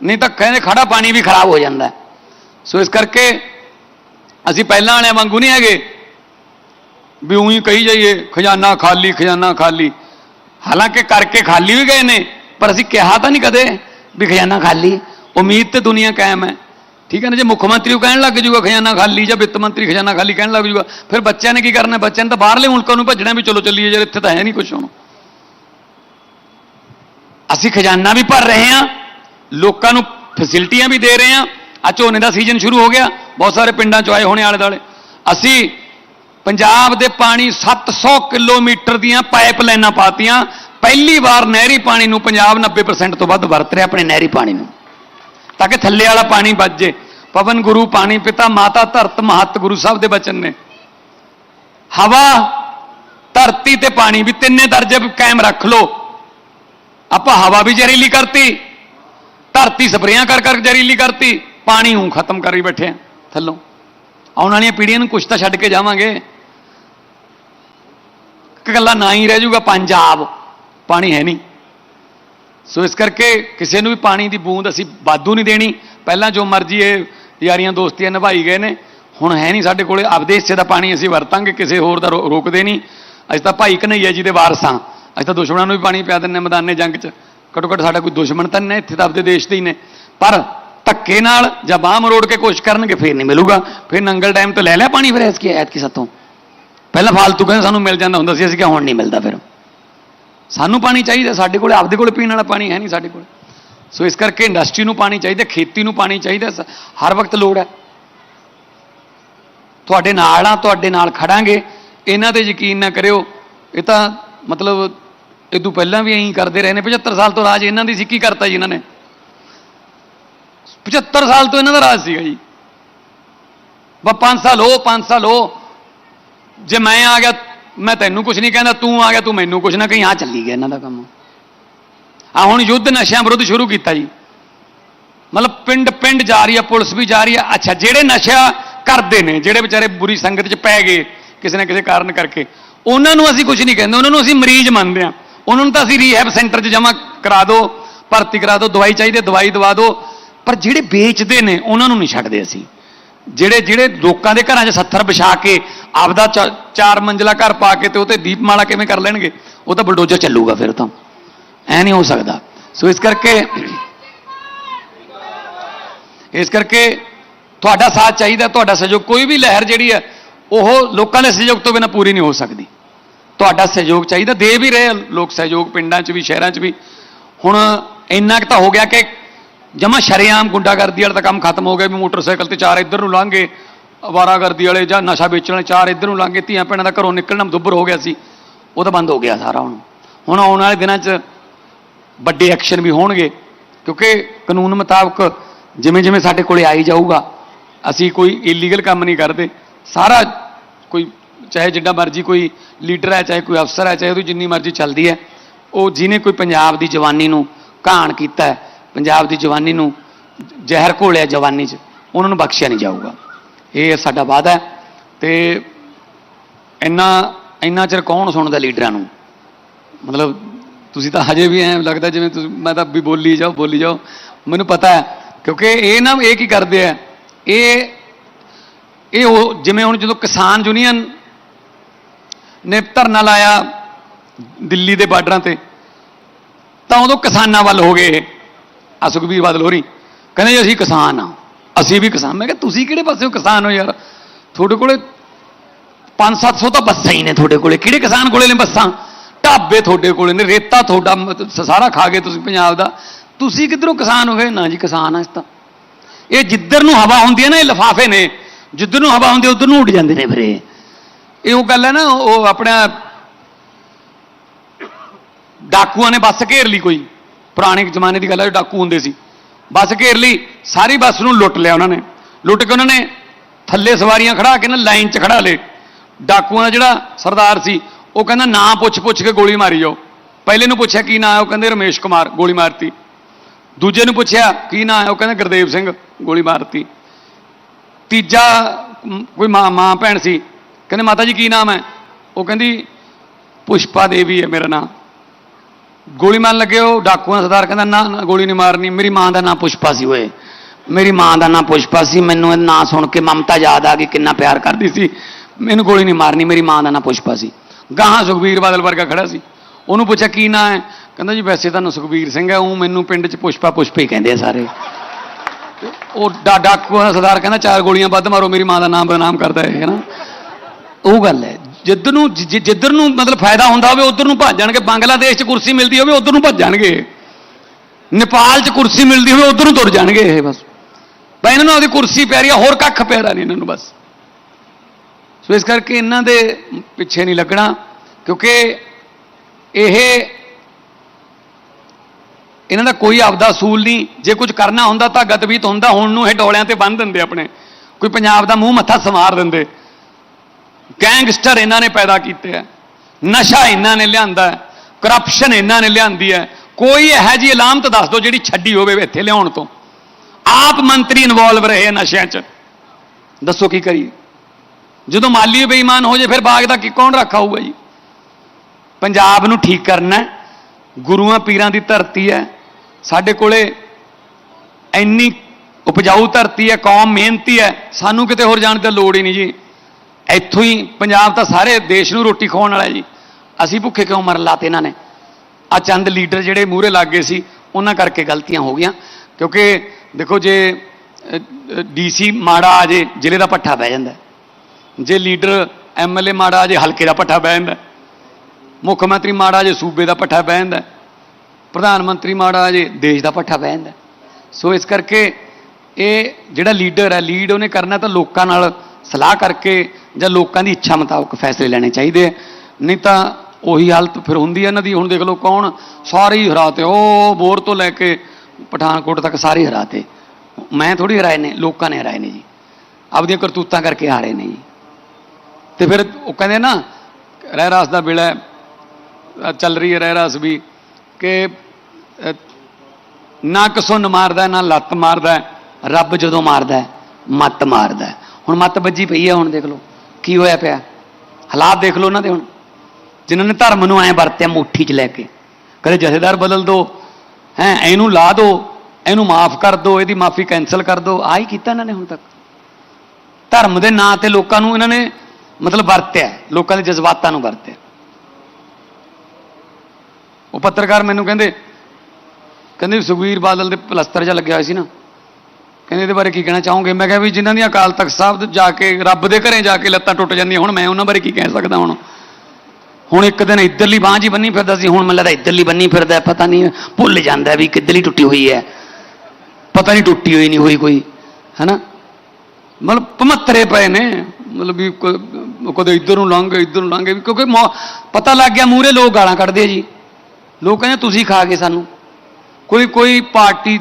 ਨਹੀਂ ਤਾਂ ਕਹਿੰਦੇ ਖੜਾ ਪਾਣੀ ਵੀ ਖਰਾਬ ਹੋ ਜਾਂਦਾ ਸੋ ਇਸ ਕਰਕੇ ਅਸੀਂ ਪਹਿਲਾਂ ਵਾਲਿਆਂ ਵਾਂਗੂ ਨਹੀਂ ਹੈਗੇ। ਵੀ ਉਹੀ ਕਹੀ ਜਾਈਏ, ਖਜ਼ਾਨਾ ਖਾਲੀ ਖਜ਼ਾਨਾ ਖਾਲੀ। ਹਾਲਾਂਕਿ ਕਰਕੇ ਖਾਲੀ ਵੀ ਗਏ ਨੇ, ਪਰ ਅਸੀਂ ਕਿਹਾ ਤਾਂ ਨਹੀਂ ਕਦੇ ਵੀ ਖਜ਼ਾਨਾ ਖਾਲੀ। ਉਮੀਦ ਤੇ ਦੁਨੀਆ ਕਾਇਮ ਹੈ। ਠੀਕ ਹੈ ਨਾ, ਜੇ ਮੁੱਖ ਮੰਤਰੀ ਉਹ ਕਹਿਣ ਲੱਗ ਜੂਗਾ ਖਜ਼ਾਨਾ ਖਾਲੀ, ਜਾਂ ਵਿੱਤ ਮੰਤਰੀ ਖਜ਼ਾਨਾ ਖਾਲੀ ਕਹਿਣ ਲੱਗ ਜੂਗਾ ਫਿਰ ਬੱਚਿਆਂ ਨੇ ਕੀ ਕਰਨਾ? ਬੱਚਿਆਂ ਨੇ ਤਾਂ ਬਾਹਰਲੇ ਮੁਲਕਾਂ ਨੂੰ ਭੱਜਣਾ ਵੀ, ਚਲੋ ਚੱਲੀਏ ਯਾਰ, ਇੱਥੇ ਤਾਂ ਹੈ ਨਹੀਂ ਕੁਝ ਹੁਣ। ਅਸੀਂ ਖਜ਼ਾਨਾ ਵੀ ਭਰ ਰਹੇ ਹਾਂ, ਲੋਕਾਂ ਨੂੰ ਫੈਸਿਲਿਟੀਆਂ ਵੀ ਦੇ ਰਹੇ ਹਾਂ। ਆ ਝੋਨੇ ਦਾ ਸੀਜ਼ਨ ਸ਼ੁਰੂ ਹੋ ਗਿਆ, ਬਹੁਤ ਸਾਰੇ ਪਿੰਡਾਂ ਚ ਆਏ ਹੋਣੇ ਆਲੇ ਦਾਲੇ ਅਸੀਂ ਪੰਜਾਬ ਦੇ ਪਾਣੀ 700 ਕਿਲੋਮੀਟਰ ਦੀਆਂ ਪਾਈਪਲਾਈਨਾਂ ਪਾਤੀਆਂ। ਪਹਿਲੀ ਵਾਰ ਨਹਿਰੀ ਪਾਣੀ ਨੂੰ ਪੰਜਾਬ 90% ਤੋਂ ਵੱਧ ਵਰਤ ਰਿਹਾ ਆਪਣੇ ਨਹਿਰੀ ਪਾਣੀ ਨੂੰ। ਤਾਂ ਕਿ ਥੱਲੇ ਵਾਲਾ ਪਾਣੀ ਬਚ ਜੇ। ਪਵਨ ਗੁਰੂ, ਪਾਣੀ ਪਿਤਾ, ਮਾਤਾ ਧਰਤ, ਮਹਤ ਗੁਰੂ ਸਾਹਿਬ ਦੇ ਬਚਨ ਨੇ। ਹਵਾ, ਧਰਤੀ ਤੇ ਪਾਣੀ ਵੀ ਤਿੰਨੇ ਦਰਜੇ ਕਾਇਮ ਰੱਖ ਲੋ ਆਪਾਂ ਹਵਾ ਵੀ ਜ਼ਹਿਰੀਲੀ ਕਰਤੀ। ਧਰਤੀ ਸਪਰੇਆਂ ਕਰ ਕਰ ਜ਼ਹਿਰੀਲੀ ਕਰਤੀ। ਪਾਣੀ ਨੂੰ ਖਤਮ ਕਰੀ ਬੈਠੇ ਆ ਥੱਲੋਂ। ਆਉਣ ਵਾਲੀਆਂ ਪੀੜ੍ਹੀਆਂ ਨੂੰ ਕੁਛ ਤਾਂ ਛੱਡ ਕੇ ਜਾਵਾਂਗੇ। ਕਿ ਗੱਲਾਂ ਨਾ ਹੀ ਰਹਿ ਜਾਊਗਾ ਪੰਜਾਬ ਪਾਣੀ ਹੈ ਨਹੀਂ। ਸੋ ਇਸ ਕਰਕੇ ਕਿਸੇ ਨੂੰ ਵੀ ਪਾਣੀ ਦੀ ਬੂੰਦ ਅਸੀਂ ਵਾਧੂ ਨਹੀਂ ਦੇਣੀ। ਪਹਿਲਾਂ ਜੋ ਮਰਜ਼ੀ ਇਹ ਯਾਰੀਆਂ ਦੋਸਤੀਆਂ ਨਿਭਾਈ ਗਏ ਨੇ, ਹੁਣ ਹੈ ਨਹੀਂ ਸਾਡੇ ਕੋਲੇ। ਆਪਦੇ ਹਿੱਸੇ ਦਾ ਪਾਣੀ ਅਸੀਂ ਵਰਤਾਂਗੇ, ਕਿਸੇ ਹੋਰ ਦਾ ਰੋ- ਰੋਕਦੇ ਨਹੀਂ। ਅਸੀਂ ਤਾਂ ਭਾਈ ਕਨਈਆ ਜੀ ਦੇ ਵਾਰਸਾਂ ਅਸੀਂ ਤਾਂ ਦੁਸ਼ਮਣਾਂ ਨੂੰ ਵੀ ਪਾਣੀ ਪਿਆ ਦਿੰਨੇ ਮੈਦਾਨੇ ਜੰਗ 'ਚ। ਘੱਟੋ ਘੱਟ ਸਾਡਾ ਕੋਈ ਦੁਸ਼ਮਣ ਤਾਂ ਨਹੀਂ ਨੇ ਇੱਥੇ ਤਾਂ ਆਪਦੇ ਦੇਸ਼ ਦੇ ਹੀ ਨੇ। ਪਰ ਧੱਕੇ ਨਾਲ ਜਾਂ ਬਾਹ ਮਰੋੜ ਕੇ ਕੋਸ਼ਿਸ਼ ਕਰਨਗੇ, ਫੇਰ ਨਹੀਂ ਮਿਲੂਗਾ। ਫਿਰ ਨੰਗਲ ਡੈਮ ਤੋਂ ਲੈ ਲਿਆ ਪਾਣੀ ਫਿਰ ਐਸ ਕੀ ਐਤ ਕੀ ਸਤੋਂ। ਪਹਿਲਾਂ ਫਾਲਤੂ ਕਹਿੰਦੇ ਸਾਨੂੰ ਮਿਲ ਜਾਂਦਾ ਹੁੰਦਾ ਸੀ, ਅਸੀਂ ਕਿਹਾ ਹੁਣ ਨਹੀਂ ਮਿਲਦਾ ਫਿਰ। ਸਾਨੂੰ ਪਾਣੀ ਚਾਹੀਦਾ, ਸਾਡੇ ਕੋਲੇ, ਆਪਦੇ ਕੋਲੇ ਪੀਣ ਵਾਲਾ ਪਾਣੀ ਹੈ ਨਹੀਂ ਸਾਡੇ ਕੋਲ। ਸੋ ਇਸ ਕਰਕੇ ਇੰਡਸਟਰੀ ਨੂੰ ਪਾਣੀ ਚਾਹੀਦਾ, ਖੇਤੀ ਨੂੰ ਪਾਣੀ ਚਾਹੀਦਾ ਹਰ ਵਕਤ ਲੋੜ ਹੈ। ਤੁਹਾਡੇ ਨਾਲ ਆ, ਤੁਹਾਡੇ ਨਾਲ ਖੜਾਂਗੇ। ਇਹਨਾਂ ਤੇ ਯਕੀਨ ਨਾ ਕਰਿਓ। ਇਹ ਤਾਂ ਮਤਲਬ ਇਹ ਤੋਂ ਪਹਿਲਾਂ ਵੀ ਐਂ ਕਰਦੇ ਰਹੇ ਨੇ। 75 ਸਾਲ ਤੋਂ ਰਾਜ ਇਹਨਾਂ ਦੀ ਸੀ ਕੀ ਕਰਤਾ ਜੀ ਇਹਨਾਂ ਨੇ। 75 ਸਾਲ ਤੋਂ ਇਹਨਾਂ ਦਾ ਰਾਜ ਸੀਗਾ ਜੀ। ਬਸ 5 ਸਾਲ ਹੋ 5 ਸਾਲ ਹੋ। ਜੇ ਮੈਂ ਆ ਗਿਆ, ਮੈਂ ਤੈਨੂੰ ਕੁਝ ਨਹੀਂ ਕਹਿੰਦਾ, ਤੂੰ ਆ ਗਿਆ, ਤੂੰ ਮੈਨੂੰ ਕੁਝ ਨਾ ਕਹੀਂ ਆ ਚੱਲੀ ਗਿਆ ਇਹਨਾਂ ਦਾ ਕੰਮ। ਆ ਹੁਣ ਯੁੱਧ ਨਸ਼ਿਆਂ ਵਿਰੁੱਧ ਸ਼ੁਰੂ ਕੀਤਾ ਜੀ। ਮਤਲਬ ਪਿੰਡ ਪਿੰਡ ਜਾ ਰਹੀ ਆ, ਪੁਲਿਸ ਵੀ ਜਾ ਰਹੀ ਆ। ਅੱਛਾ, ਜਿਹੜੇ ਨਸ਼ਾ ਕਰਦੇ ਨੇ, ਜਿਹੜੇ ਵਿਚਾਰੇ ਬੁਰੀ ਸੰਗਤ 'ਚ ਪੈ ਗਏ, ਕਿਸੇ ਨਾ ਕਿਸੇ ਕਾਰਨ ਕਰਕੇ, ਉਹਨਾਂ ਨੂੰ ਅਸੀਂ ਕੁਝ ਨਹੀਂ ਕਹਿੰਦੇ, ਉਹਨਾਂ ਨੂੰ ਅਸੀਂ ਮਰੀਜ਼ ਮੰਨਦੇ ਆ। ਉਹਨਾਂ ਨੂੰ ਤਾਂ ਅਸੀਂ ਰੀਹੈਬ ਸੈਂਟਰ 'ਚ ਜਮ੍ਹਾਂ ਕਰਾ ਦਿਓ ਭਰਤੀ ਕਰਾ ਦਿਓ ਦਵਾਈ ਚਾਹੀਦੀ ਦਵਾਈ ਦਵਾ ਦਿਓ ਪਰ ਜਿਹੜੇ ਵੇਚਦੇ ਨੇ, ਉਹਨਾਂ ਨੂੰ ਨਹੀਂ ਛੱਡਦੇ ਅਸੀਂ। ਜਿਹੜੇ ਜਿਹੜੇ ਲੋਕਾਂ ਦੇ ਘਰਾਂ 'ਚ ਸੱਥਰ ਵਿਛਾ ਕੇ ਆਪਦਾ ਚਾ- ਚਾਰ ਮੰਜ਼ਲਾ ਘਰ ਪਾ ਕੇ ਤੇ ਉਹ ਤੇ ਦੀਪਮਾਲਾ ਕਿਵੇਂ ਕਰ ਲੈਣਗੇ? ਉਹ ਤਾਂ ਬਲਡੋਜ਼ਰ ਚੱਲੂਗਾ ਫਿਰ ਤਾਂ। ਐ ਨਹੀਂ ਹੋ ਸਕਦਾ। ਸੋ ਇਸ ਕਰਕੇ ਇਸ ਕਰਕੇ ਤੁਹਾਡਾ ਸਾਥ ਚਾਹੀਦਾ, ਤੁਹਾਡਾ ਸਹਿਯੋਗ, ਕੋਈ ਵੀ ਲਹਿਰ ਜਿਹੜੀ ਹੈ, ਉਹ ਲੋਕਾਂ ਦੇ ਸਹਿਯੋਗ ਤੋਂ ਬਿਨਾਂ ਪੂਰੀ ਨਹੀਂ ਹੋ ਸਕਦੀ। ਤੁਹਾਡਾ ਸਹਿਯੋਗ ਚਾਹੀਦਾ, ਦੇ ਵੀ ਰਹੇ ਲੋਕ ਸਹਿਯੋਗ ਪਿੰਡਾਂ 'ਚ ਵੀ, ਸ਼ਹਿਰਾਂ 'ਚ ਵੀ। ਹੁਣ ਇੰਨਾ ਕੁ ਤਾਂ ਹੋ ਗਿਆ ਕਿ ਜਮਾ ਸ਼ਰੇਆਮ ਗੁੰਡਾਗਰਦੀ ਵਾਲਾ ਤਾਂ ਕੰਮ ਖਤਮ ਹੋ ਗਿਆ ਵੀ ਮੋਟਰਸਾਈਕਲ ਤੇ ਚਾਰ ਇੱਧਰ ਨੂੰ ਲੰਘੇ ਅਵਾਰਾਗਰਦੀ ਵਾਲੇ ਜਾਂ ਨਸ਼ਾ ਵੇਚਣ ਵਾਲੇ ਚਾਰ ਇੱਧਰ ਨੂੰ ਲੰਘੇ, ਧੀਆਂ ਭੈਣਾਂ ਦਾ ਘਰੋਂ ਨਿਕਲਣਾ ਦੁੱਬਰ ਹੋ ਗਿਆ ਸੀ। ਉਹ ਤਾਂ ਬੰਦ ਹੋ ਗਿਆ ਸਾਰਾ ਹੁਣ। ਹੁਣ ਆਉਣ ਵਾਲੇ ਦਿਨਾਂ 'ਚ ਵੱਡੇ ਐਕਸ਼ਨ ਵੀ ਹੋਣਗੇ, ਕਿਉਂਕਿ ਕਾਨੂੰਨ ਮੁਤਾਬਕ ਜਿਵੇਂ ਜਿਵੇਂ ਸਾਡੇ ਕੋਲੇ ਆਈ ਜਾਊਗਾ, ਅਸੀਂ ਕੋਈ ਇਲੀਗਲ ਕੰਮ ਨਹੀਂ ਕਰਦੇ। ਸਾਰਾ ਕੋਈ, ਚਾਹੇ ਜਿੱਡਾ ਮਰਜ਼ੀ ਕੋਈ ਲੀਡਰ ਹੈ, ਚਾਹੇ ਕੋਈ ਅਫਸਰ ਹੈ, ਚਾਹੇ ਉਹਦੀ ਜਿੰਨੀ ਮਰਜ਼ੀ ਚੱਲਦੀ ਹੈ, ਉਹ ਜਿਹਨੇ ਕੋਈ ਪੰਜਾਬ ਦੀ ਜਵਾਨੀ ਨੂੰ ਘਾਣ ਕੀਤਾ ਪੰਜਾਬ ਦੀ ਜਵਾਨੀ ਨੂੰ ਜ਼ਹਿਰ ਘੋਲਿਆ ਜਵਾਨੀ 'ਚ, ਉਹਨਾਂ ਨੂੰ ਬਖਸ਼ਿਆ ਨਹੀਂ ਜਾਊਗਾ। ਇਹ ਸਾਡਾ ਵਾਅਦਾ ਹੈ ਤੇ ਇੰਨਾ ਇੰਨਾ ਚਿਰ ਕੌਣ ਸੁਣਦਾ ਲੀਡਰਾਂ ਨੂੰ? ਮਤਲਬ ਤੁਸੀਂ ਤਾਂ ਹਜੇ ਵੀ ਐਂ ਲੱਗਦਾ ਜਿਵੇਂ ਤੁਸੀਂ, ਮੈਂ ਤਾਂ ਵੀ ਬੋਲੀ ਜਾਓ ਬੋਲੀ ਜਾਓ। ਮੈਨੂੰ ਪਤਾ ਹੈ, ਕਿਉਂਕਿ ਇਹ ਨਾ, ਇਹ ਕੀ ਕਰਦੇ ਆ? ਇਹ ਇਹ ਉਹ ਜਿਵੇਂ ਹੁਣ ਜਦੋਂ ਕਿਸਾਨ ਯੂਨੀਅਨ ਨੇ ਧਰਨਾ ਲਾਇਆ ਦਿੱਲੀ ਦੇ ਬਾਰਡਰਾਂ ਤੇ, ਤਾਂ ਉਦੋਂ ਕਿਸਾਨਾਂ ਵੱਲ ਹੋ ਗਏ ਆ ਸੁਖਬੀਰ ਬਾਦਲ ਹੋਰੀ। ਕਹਿੰਦੇ ਜੀ ਅਸੀਂ ਕਿਸਾਨ ਆ ਅਸੀਂ ਵੀ ਕਿਸਾਨ। ਮੈਂ ਕਿਹਾ, ਤੁਸੀਂ ਕਿਹੜੇ ਪਾਸੇ ਕਿਸਾਨ ਹੋ ਯਾਰ। ਤੁਹਾਡੇ ਕੋਲੇ 5-700 ਤਾਂ ਬੱਸਾਂ ਹੀ ਨੇ ਤੁਹਾਡੇ ਕੋਲੇ। ਕਿਹੜੇ ਕਿਸਾਨ ਕੋਲੇ ਨੇ ਬੱਸਾਂ? ਢਾਬੇ ਤੁਹਾਡੇ ਕੋਲੇ ਨੇ, ਰੇਤਾ ਤੁਹਾਡਾ, ਮਤਲਬ ਸਾਰਾ ਖਾ ਗਏ ਤੁਸੀਂ ਪੰਜਾਬ ਦਾ। ਤੁਸੀਂ ਕਿੱਧਰੋਂ ਕਿਸਾਨ ਹੋ ਗਏ ਨਾ ਜੀ, ਕਿਸਾਨ ਆ ਇਸ ਤਾਂ। ਇਹ ਜਿੱਧਰ ਨੂੰ ਹਵਾ ਹੁੰਦੀ ਹੈ ਨਾ, ਇਹ ਲਫਾਫੇ ਨੇ। ਜਿੱਧਰ ਨੂੰ ਹਵਾ ਹੁੰਦੀ ਉਧਰ ਨੂੰ ਉੱਡ ਜਾਂਦੇ ਨੇ ਫਿਰ ਇਹ ਉਹ ਗੱਲ ਹੈ ਨਾ, ਉਹ ਆਪਣਾ ਡਾਕੂਆਂ ਨੇ ਬੱਸ ਘੇਰ ਲਈ ਕੋਈ। ਪੁਰਾਣੇ ਜ਼ਮਾਨੇ ਦੀ ਗੱਲ ਹੈ ਡਾਕੂ ਹੁੰਦੇ ਸੀ। ਬੱਸ ਘੇਰ ਲਈ, ਸਾਰੀ ਬੱਸ ਨੂੰ ਲੁੱਟ ਲਿਆ ਉਹਨਾਂ ਨੇ। ਲੁੱਟ ਕੇ ਉਹਨਾਂ ਨੇ ਥੱਲੇ ਸਵਾਰੀਆਂ ਖੜਾ ਕੇ ਨਾ ਲਾਈਨ 'ਚ ਖੜਾ ਲੇ ਡਾਕੂਆਂ ਦਾ ਜਿਹੜਾ ਸਰਦਾਰ ਸੀ, ਉਹ ਕਹਿੰਦਾ, ਨਾਂ ਪੁੱਛ ਪੁੱਛ ਕੇ ਗੋਲੀ ਮਾਰੀ ਜਾਓ। ਪਹਿਲੇ ਨੂੰ ਪੁੱਛਿਆ, ਕੀ ਨਾਂ ਹੈ? ਉਹ ਕਹਿੰਦੇ, ਰਮੇਸ਼ ਕੁਮਾਰ, ਗੋਲੀ ਮਾਰਤੀ। ਦੂਜੇ ਨੂੰ ਪੁੱਛਿਆ, ਕੀ ਨਾਂ ਹੈ? ਉਹ ਕਹਿੰਦੇ, ਗੁਰਦੇਵ ਸਿੰਘ, ਗੋਲੀ ਮਾਰਤੀ। ਤੀਜਾ ਕੋਈ ਮਾਂ ਮਾਂ ਭੈਣ ਸੀ। ਕਹਿੰਦੇ, ਮਾਤਾ ਜੀ, ਕੀ ਨਾਮ ਹੈ? ਉਹ ਕਹਿੰਦੀ, ਪੁਸ਼ਪਾ ਦੇਵੀ ਹੈ ਮੇਰਾ ਨਾਮ। ਗੋਲੀ ਮਾਰਨ ਲੱਗੇ ਉਹ ਡਾਕੂਆਂ ਸਰਦਾਰ ਕਹਿੰਦਾ, ਨਾ ਨਾ, ਗੋਲੀ ਨਹੀਂ ਮਾਰਨੀ, ਮੇਰੀ ਮਾਂ ਦਾ ਨਾਂ ਪੁਸ਼ਪਾ ਸੀ ਓਏ ਮੇਰੀ ਮਾਂ ਦਾ ਨਾਂ ਪੁਸ਼ਪਾ ਸੀ ਮੈਨੂੰ ਇਹ ਨਾਂ ਸੁਣ ਕੇ ਮਮਤਾ ਯਾਦ ਆ ਗਈ, ਕਿੰਨਾ ਪਿਆਰ ਕਰਦੀ ਸੀ। ਮੈਨੂੰ ਗੋਲੀ ਨਹੀਂ ਮਾਰਨੀ, ਮੇਰੀ ਮਾਂ ਦਾ ਨਾਂ ਪੁਸ਼ਪਾ ਸੀ ਗਾਹਾਂ ਸੁਖਬੀਰ ਬਾਦਲ ਵਰਗਾ ਖੜਾ ਸੀ। ਉਹਨੂੰ ਪੁੱਛਿਆ, ਕੀ ਨਾਂ ਹੈ? ਕਹਿੰਦਾ, ਜੀ, ਵੈਸੇ ਤਾਂ ਸੁਖਬੀਰ ਸਿੰਘ ਹੈ, ਉਹ ਮੈਨੂੰ ਪਿੰਡ 'ਚ ਪੁਸ਼ਪਾ ਪੁਸ਼ਪਾ ਹੀ ਕਹਿੰਦੇ ਆ ਸਾਰੇ। ਉਹ ਡਾ, ਡਾਕੂ ਸਰਦਾਰ ਕਹਿੰਦਾ, ਚਾਰ ਗੋਲੀਆਂ ਵੱਧ ਮਾਰੋ, ਮੇਰੀ ਮਾਂ ਦਾ ਨਾਮ ਬਦਨਾਮ ਕਰਦਾ ਹੈ ਨਾ? ਉਹ ਗੱਲ ਹੈ। ਜਿੱਧਰ ਨੂੰ ਜਿ- ਜਿੱਧਰ ਨੂੰ ਮਤਲਬ ਫਾਇਦਾ ਹੁੰਦਾ ਹੋਵੇ, ਉਧਰ ਨੂੰ ਭੱਜ ਜਾਣਗੇ। ਬੰਗਲਾਦੇਸ਼ 'ਚ ਕੁਰਸੀ ਮਿਲਦੀ ਹੋਵੇ, ਉਧਰ ਨੂੰ ਭੱਜ ਜਾਣਗੇ। ਨੇਪਾਲ 'ਚ ਕੁਰਸੀ ਮਿਲਦੀ ਹੋਵੇ, ਉਧਰ ਨੂੰ ਤੁਰ ਜਾਣਗੇ ਇਹ ਬਸ। ਬਈ ਇਹਨਾਂ ਨੂੰ ਆਪਦੀ ਕੁਰਸੀ ਪੈ ਰਹੀ ਆ, ਹੋਰ ਕੱਖ ਪਿਆਰਾ ਨਹੀਂ ਇਹਨਾਂ ਨੂੰ ਬਸ। ਸੋ ਇਸ ਕਰਕੇ ਇਹਨਾਂ ਦੇ ਪਿੱਛੇ ਨਹੀਂ ਲੱਗਣਾ, ਕਿਉਂਕਿ ਇਹ ਇਹਨਾਂ ਦਾ ਕੋਈ ਆਪਦਾ ਅਸੂਲ ਨਹੀਂ। ਜੇ ਕੁਝ ਕਰਨਾ ਹੁੰਦਾ ਤਾਂ ਗਤਵੀਤ ਹੁੰਦਾ, ਹੁਣ ਨੂੰ ਇਹ ਡੋਲਿਆਂ ਤੇ ਬੰਨ ਦਿੰਦੇ ਆਪਣੇ। ਕੋਈ ਪੰਜਾਬ ਦਾ ਮੂੰਹ ਮੱਥਾ ਸਮਾਰ ਦਿੰਦੇ। ਗੈਂਗਸਟਰ ਇਹਨਾਂ ਨੇ ਪੈਦਾ ਕੀਤੇ ਹੈ। ਨਸ਼ਾ ਇਹਨਾਂ ਨੇ ਲਿਆਂਦਾ ਹੈ। ਕਰਪਸ਼ਨ ਇਹਨਾਂ ਨੇ ਲਿਆਂਦੀ ਹੈ। ਕੋਈ ਇਹੋ ਜਿਹੀ ਅਲਾਮਤ ਦੱਸ ਦਿਓ ਜਿਹੜੀ ਛੱਡੀ ਹੋਵੇ ਇੱਥੇ ਲਿਆਉਣ ਤੋਂ। ਆਪ ਮੰਤਰੀ ਇਨਵੋਲਵ ਰਹੇ ਨਸ਼ਿਆਂ 'ਚ। ਦੱਸੋ ਕੀ ਕਰੀਏ? ਜਦੋਂ ਮਾਲੀ ਬੇਈਮਾਨ ਹੋ ਜੇ ਫਿਰ ਬਾਗ ਦਾ ਕੀ ਕੌਣ ਰੱਖਾ ਹੋਊਗਾ ਜੀ? ਪੰਜਾਬ ਨੂੰ ਠੀਕ ਕਰਨਾ ਗੁਰੂਆਂ ਪੀਰਾਂ ਦੀ ਧਰਤੀ ਹੈ। ਸਾਡੇ ਕੋਲੇ ਇੰਨੀ ਉਪਜਾਊ ਧਰਤੀ ਹੈ, ਕੌਮ ਮਿਹਨਤੀ ਹੈ। ਸਾਨੂੰ ਕਿਤੇ ਹੋਰ ਜਾਣ ਦੀ ਲੋੜ ਹੀ ਨਹੀਂ ਜੀ। ਇੱਥੋਂ ਹੀ ਪੰਜਾਬ ਤਾਂ ਸਾਰੇ ਦੇਸ਼ ਨੂੰ ਰੋਟੀ ਖਵਾਉਣ ਵਾਲਾ ਜੀ। ਅਸੀਂ ਭੁੱਖੇ ਕਿਉਂ ਮਰਨ ਲਾਤੇ ਇਹਨਾਂ ਨੇ? ਆ ਚੰਦ ਲੀਡਰ ਜਿਹੜੇ ਮੂਹਰੇ ਲੱਗ ਗਏ ਸੀ, ਉਹਨਾਂ ਕਰਕੇ ਗਲਤੀਆਂ ਹੋ ਗਈਆਂ। ਕਿਉਂਕਿ ਦੇਖੋ ਜੇ ਡੀਸੀ ਮਾੜਾ ਆ ਜੇ ਜ਼ਿਲ੍ਹੇ ਦਾ ਪੱਠਾ ਬਹਿ ਜਾਂਦਾ ਜੇ ਲੀਡਰ ਐਮਐਲਏ ਮਾੜਾ ਆ ਜੇ ਹਲਕੇ ਦਾ ਪੱਠਾ ਬਹਿ ਜਾਂਦਾ ਮੁੱਖ ਮੰਤਰੀ ਮਾੜਾ ਜੇ ਸੂਬੇ ਦਾ ਪੱਠਾ ਬਹਿ ਜਾਂਦਾ ਪ੍ਰਧਾਨ ਮੰਤਰੀ ਮਾੜਾ ਜੇ ਦੇਸ਼ ਦਾ ਪੱਠਾ ਬਹਿ ਜਾਂਦਾ ਸੋ ਇਸ ਕਰਕੇ ਇਹ ਜਿਹੜਾ ਲੀਡਰ ਹੈ, ਲੀਡ ਉਹਨੇ ਕਰਨਾ ਤਾਂ ਲੋਕਾਂ ਨਾਲ ਸਲਾਹ ਕਰਕੇ ਜਾਂ ਲੋਕਾਂ ਦੀ ਇੱਛਾ ਮੁਤਾਬਕ ਫੈਸਲੇ ਲੈਣੇ ਚਾਹੀਦੇ ਆ। ਨਹੀਂ ਤਾਂ ਉਹੀ ਹਾਲਤ ਫਿਰ ਹੁੰਦੀ ਹੈ ਇਹਨਾਂ ਦੀ। ਹੁਣ ਦੇਖ ਲਓ ਕੌਣ ਸਾਰੇ ਹੀ ਹਰਾਤੇ, ਉਹ ਬੋਰ ਤੋਂ ਲੈ ਕੇ ਪਠਾਨਕੋਟ ਤੱਕ ਸਾਰੇ ਹੀ ਹਰਾਤੇ। ਮੈਂ ਥੋੜੀ ਹਰਾਏ ਨੇ, ਲੋਕਾਂ ਨੇ ਹਰਾਏ ਨੇ ਜੀ। ਆਪਦੀਆਂ ਕਰਤੂਤਾਂ ਕਰਕੇ ਹਾਰੇ ਨੇ ਜੀ। ਤੇ ਫਿਰ ਉਹ ਕਹਿੰਦੇ ਨਾ ਰਹਿ ਰਾਸ ਦਾ ਵੇਲਾ ਚੱਲ ਰਹੀ ਹੈ ਰਹਿ ਰਾਸ ਵੀ ਕਿ ਨਾ ਨਾ ਕਸੁੰਨ ਮਾਰਦਾ, ਨਾ ਲੱਤ ਮਾਰਦਾ, ਰੱਬ ਜਦੋਂ ਮਾਰਦਾ, ਮੱਤ ਮਾਰਦਾ। ਹੁਣ ਮੱਤ ਵੱਜੀ ਪਈ ਹੈ ਹੁਣ ਦੇਖ ਲਓ। ਕੀ ਹੋਇਆ ਪਿਆ? ਹਾਲਾਤ ਦੇਖ ਲਓ ਉਹਨਾਂ ਦੇ ਹੁਣ। ਜਿਨ੍ਹਾਂ ਨੇ ਧਰਮ ਨੂੰ ਐ ਵਰਤਿਆ ਮੁੱਠੀ 'ਚ ਲੈ ਕੇ। ਕਦੇ ਜਥੇਦਾਰ ਬਦਲ ਦੋ, ਹੈ, ਇਹਨੂੰ ਲਾ ਦੋ, ਇਹਨੂੰ ਮਾਫ ਕਰ ਦੋ, ਇਹਦੀ ਮਾਫੀ ਕੈਨਸਲ ਕਰ ਦੋ। ਆਹੀ ਕੀਤਾ ਇਹਨਾਂ ਨੇ ਹੁਣ ਤੱਕ। ਧਰਮ ਦੇ ਨਾਂ ਤੇ ਲੋਕਾਂ ਨੂੰ ਇਹਨਾਂ ਨੇ ਮਤਲਬ ਵਰਤਿਆ, ਲੋਕਾਂ ਦੇ ਜਜ਼ਬਾਤਾਂ ਨੂੰ ਵਰਤਿਆ। ਉਹ ਪੱਤਰਕਾਰ ਮੈਨੂੰ ਕਹਿੰਦੇ ਕਹਿੰਦੇ ਵੀ ਸੁਖਬੀਰ ਬਾਦਲ ਦੇ ਪਲਸਤਰ ਜਿਹਾ ਲੱਗਿਆ ਹੋਇਆ ਸੀ ਨਾ। ਕਹਿੰਦੇ ਇਹਦੇ ਬਾਰੇ ਕੀ ਕਹਿਣਾ ਚਾਹੋਗੇ? ਮੈਂ ਕਿਹਾ ਵੀ ਜਿਨ੍ਹਾਂ ਦੀਆਂ ਅਕਾਲ ਤਖਤ ਸਾਹਿਬ ਜਾ ਕੇ ਰੱਬ ਦੇ ਘਰੇ ਜਾ ਕੇ ਲੱਤਾਂ ਟੁੱਟ ਜਾਂਦੀਆਂ ਹੁਣ, ਮੈਂ ਉਹਨਾਂ ਬਾਰੇ ਕੀ ਕਹਿ ਸਕਦਾ ਹੁਣ? ਹੁਣ ਇੱਕ ਦਿਨ ਇੱਧਰਲੀ ਬਾਂਹ ਜੀ ਬੰਨੀ ਫਿਰਦਾ ਸੀ, ਹੁਣ ਮੈਨੂੰ ਲੱਗਦਾ ਇੱਧਰਲੀ ਬੰਨੀ ਫਿਰਦਾ ਪਤਾ ਨਹੀਂ ਭੁੱਲ ਜਾਂਦਾ ਵੀ ਕਿੱਧਰਲੀ ਟੁੱਟੀ ਹੋਈ ਹੈ। ਪਤਾ ਨਹੀਂ ਟੁੱਟੀ ਹੋਈ ਨਹੀਂ ਹੋਈ ਕੋਈ, ਹੈਨਾ? ਮਤਲਬ ਪਮੱਤਰੇ ਪਏ ਨੇ, ਮਤਲਬ ਵੀ ਕਦੇ ਇੱਧਰ ਨੂੰ ਲੰਘ ਗਏ ਇੱਧਰ ਨੂੰ ਲੰਘ ਗਏ ਵੀ ਕਿਉਂਕਿ ਮੌ- ਪਤਾ ਲੱਗ ਗਿਆ ਮੂਰੇ ਲੋਕ ਗਾਲਾਂ ਕੱਢਦੇ ਜੀ। ਲੋਕ ਕਹਿੰਦੇ ਤੁਸੀਂ ਖਾ ਗਏ ਸਾਨੂੰ। ਕੋਈ ਕੋਈ ਪਾਰਟੀ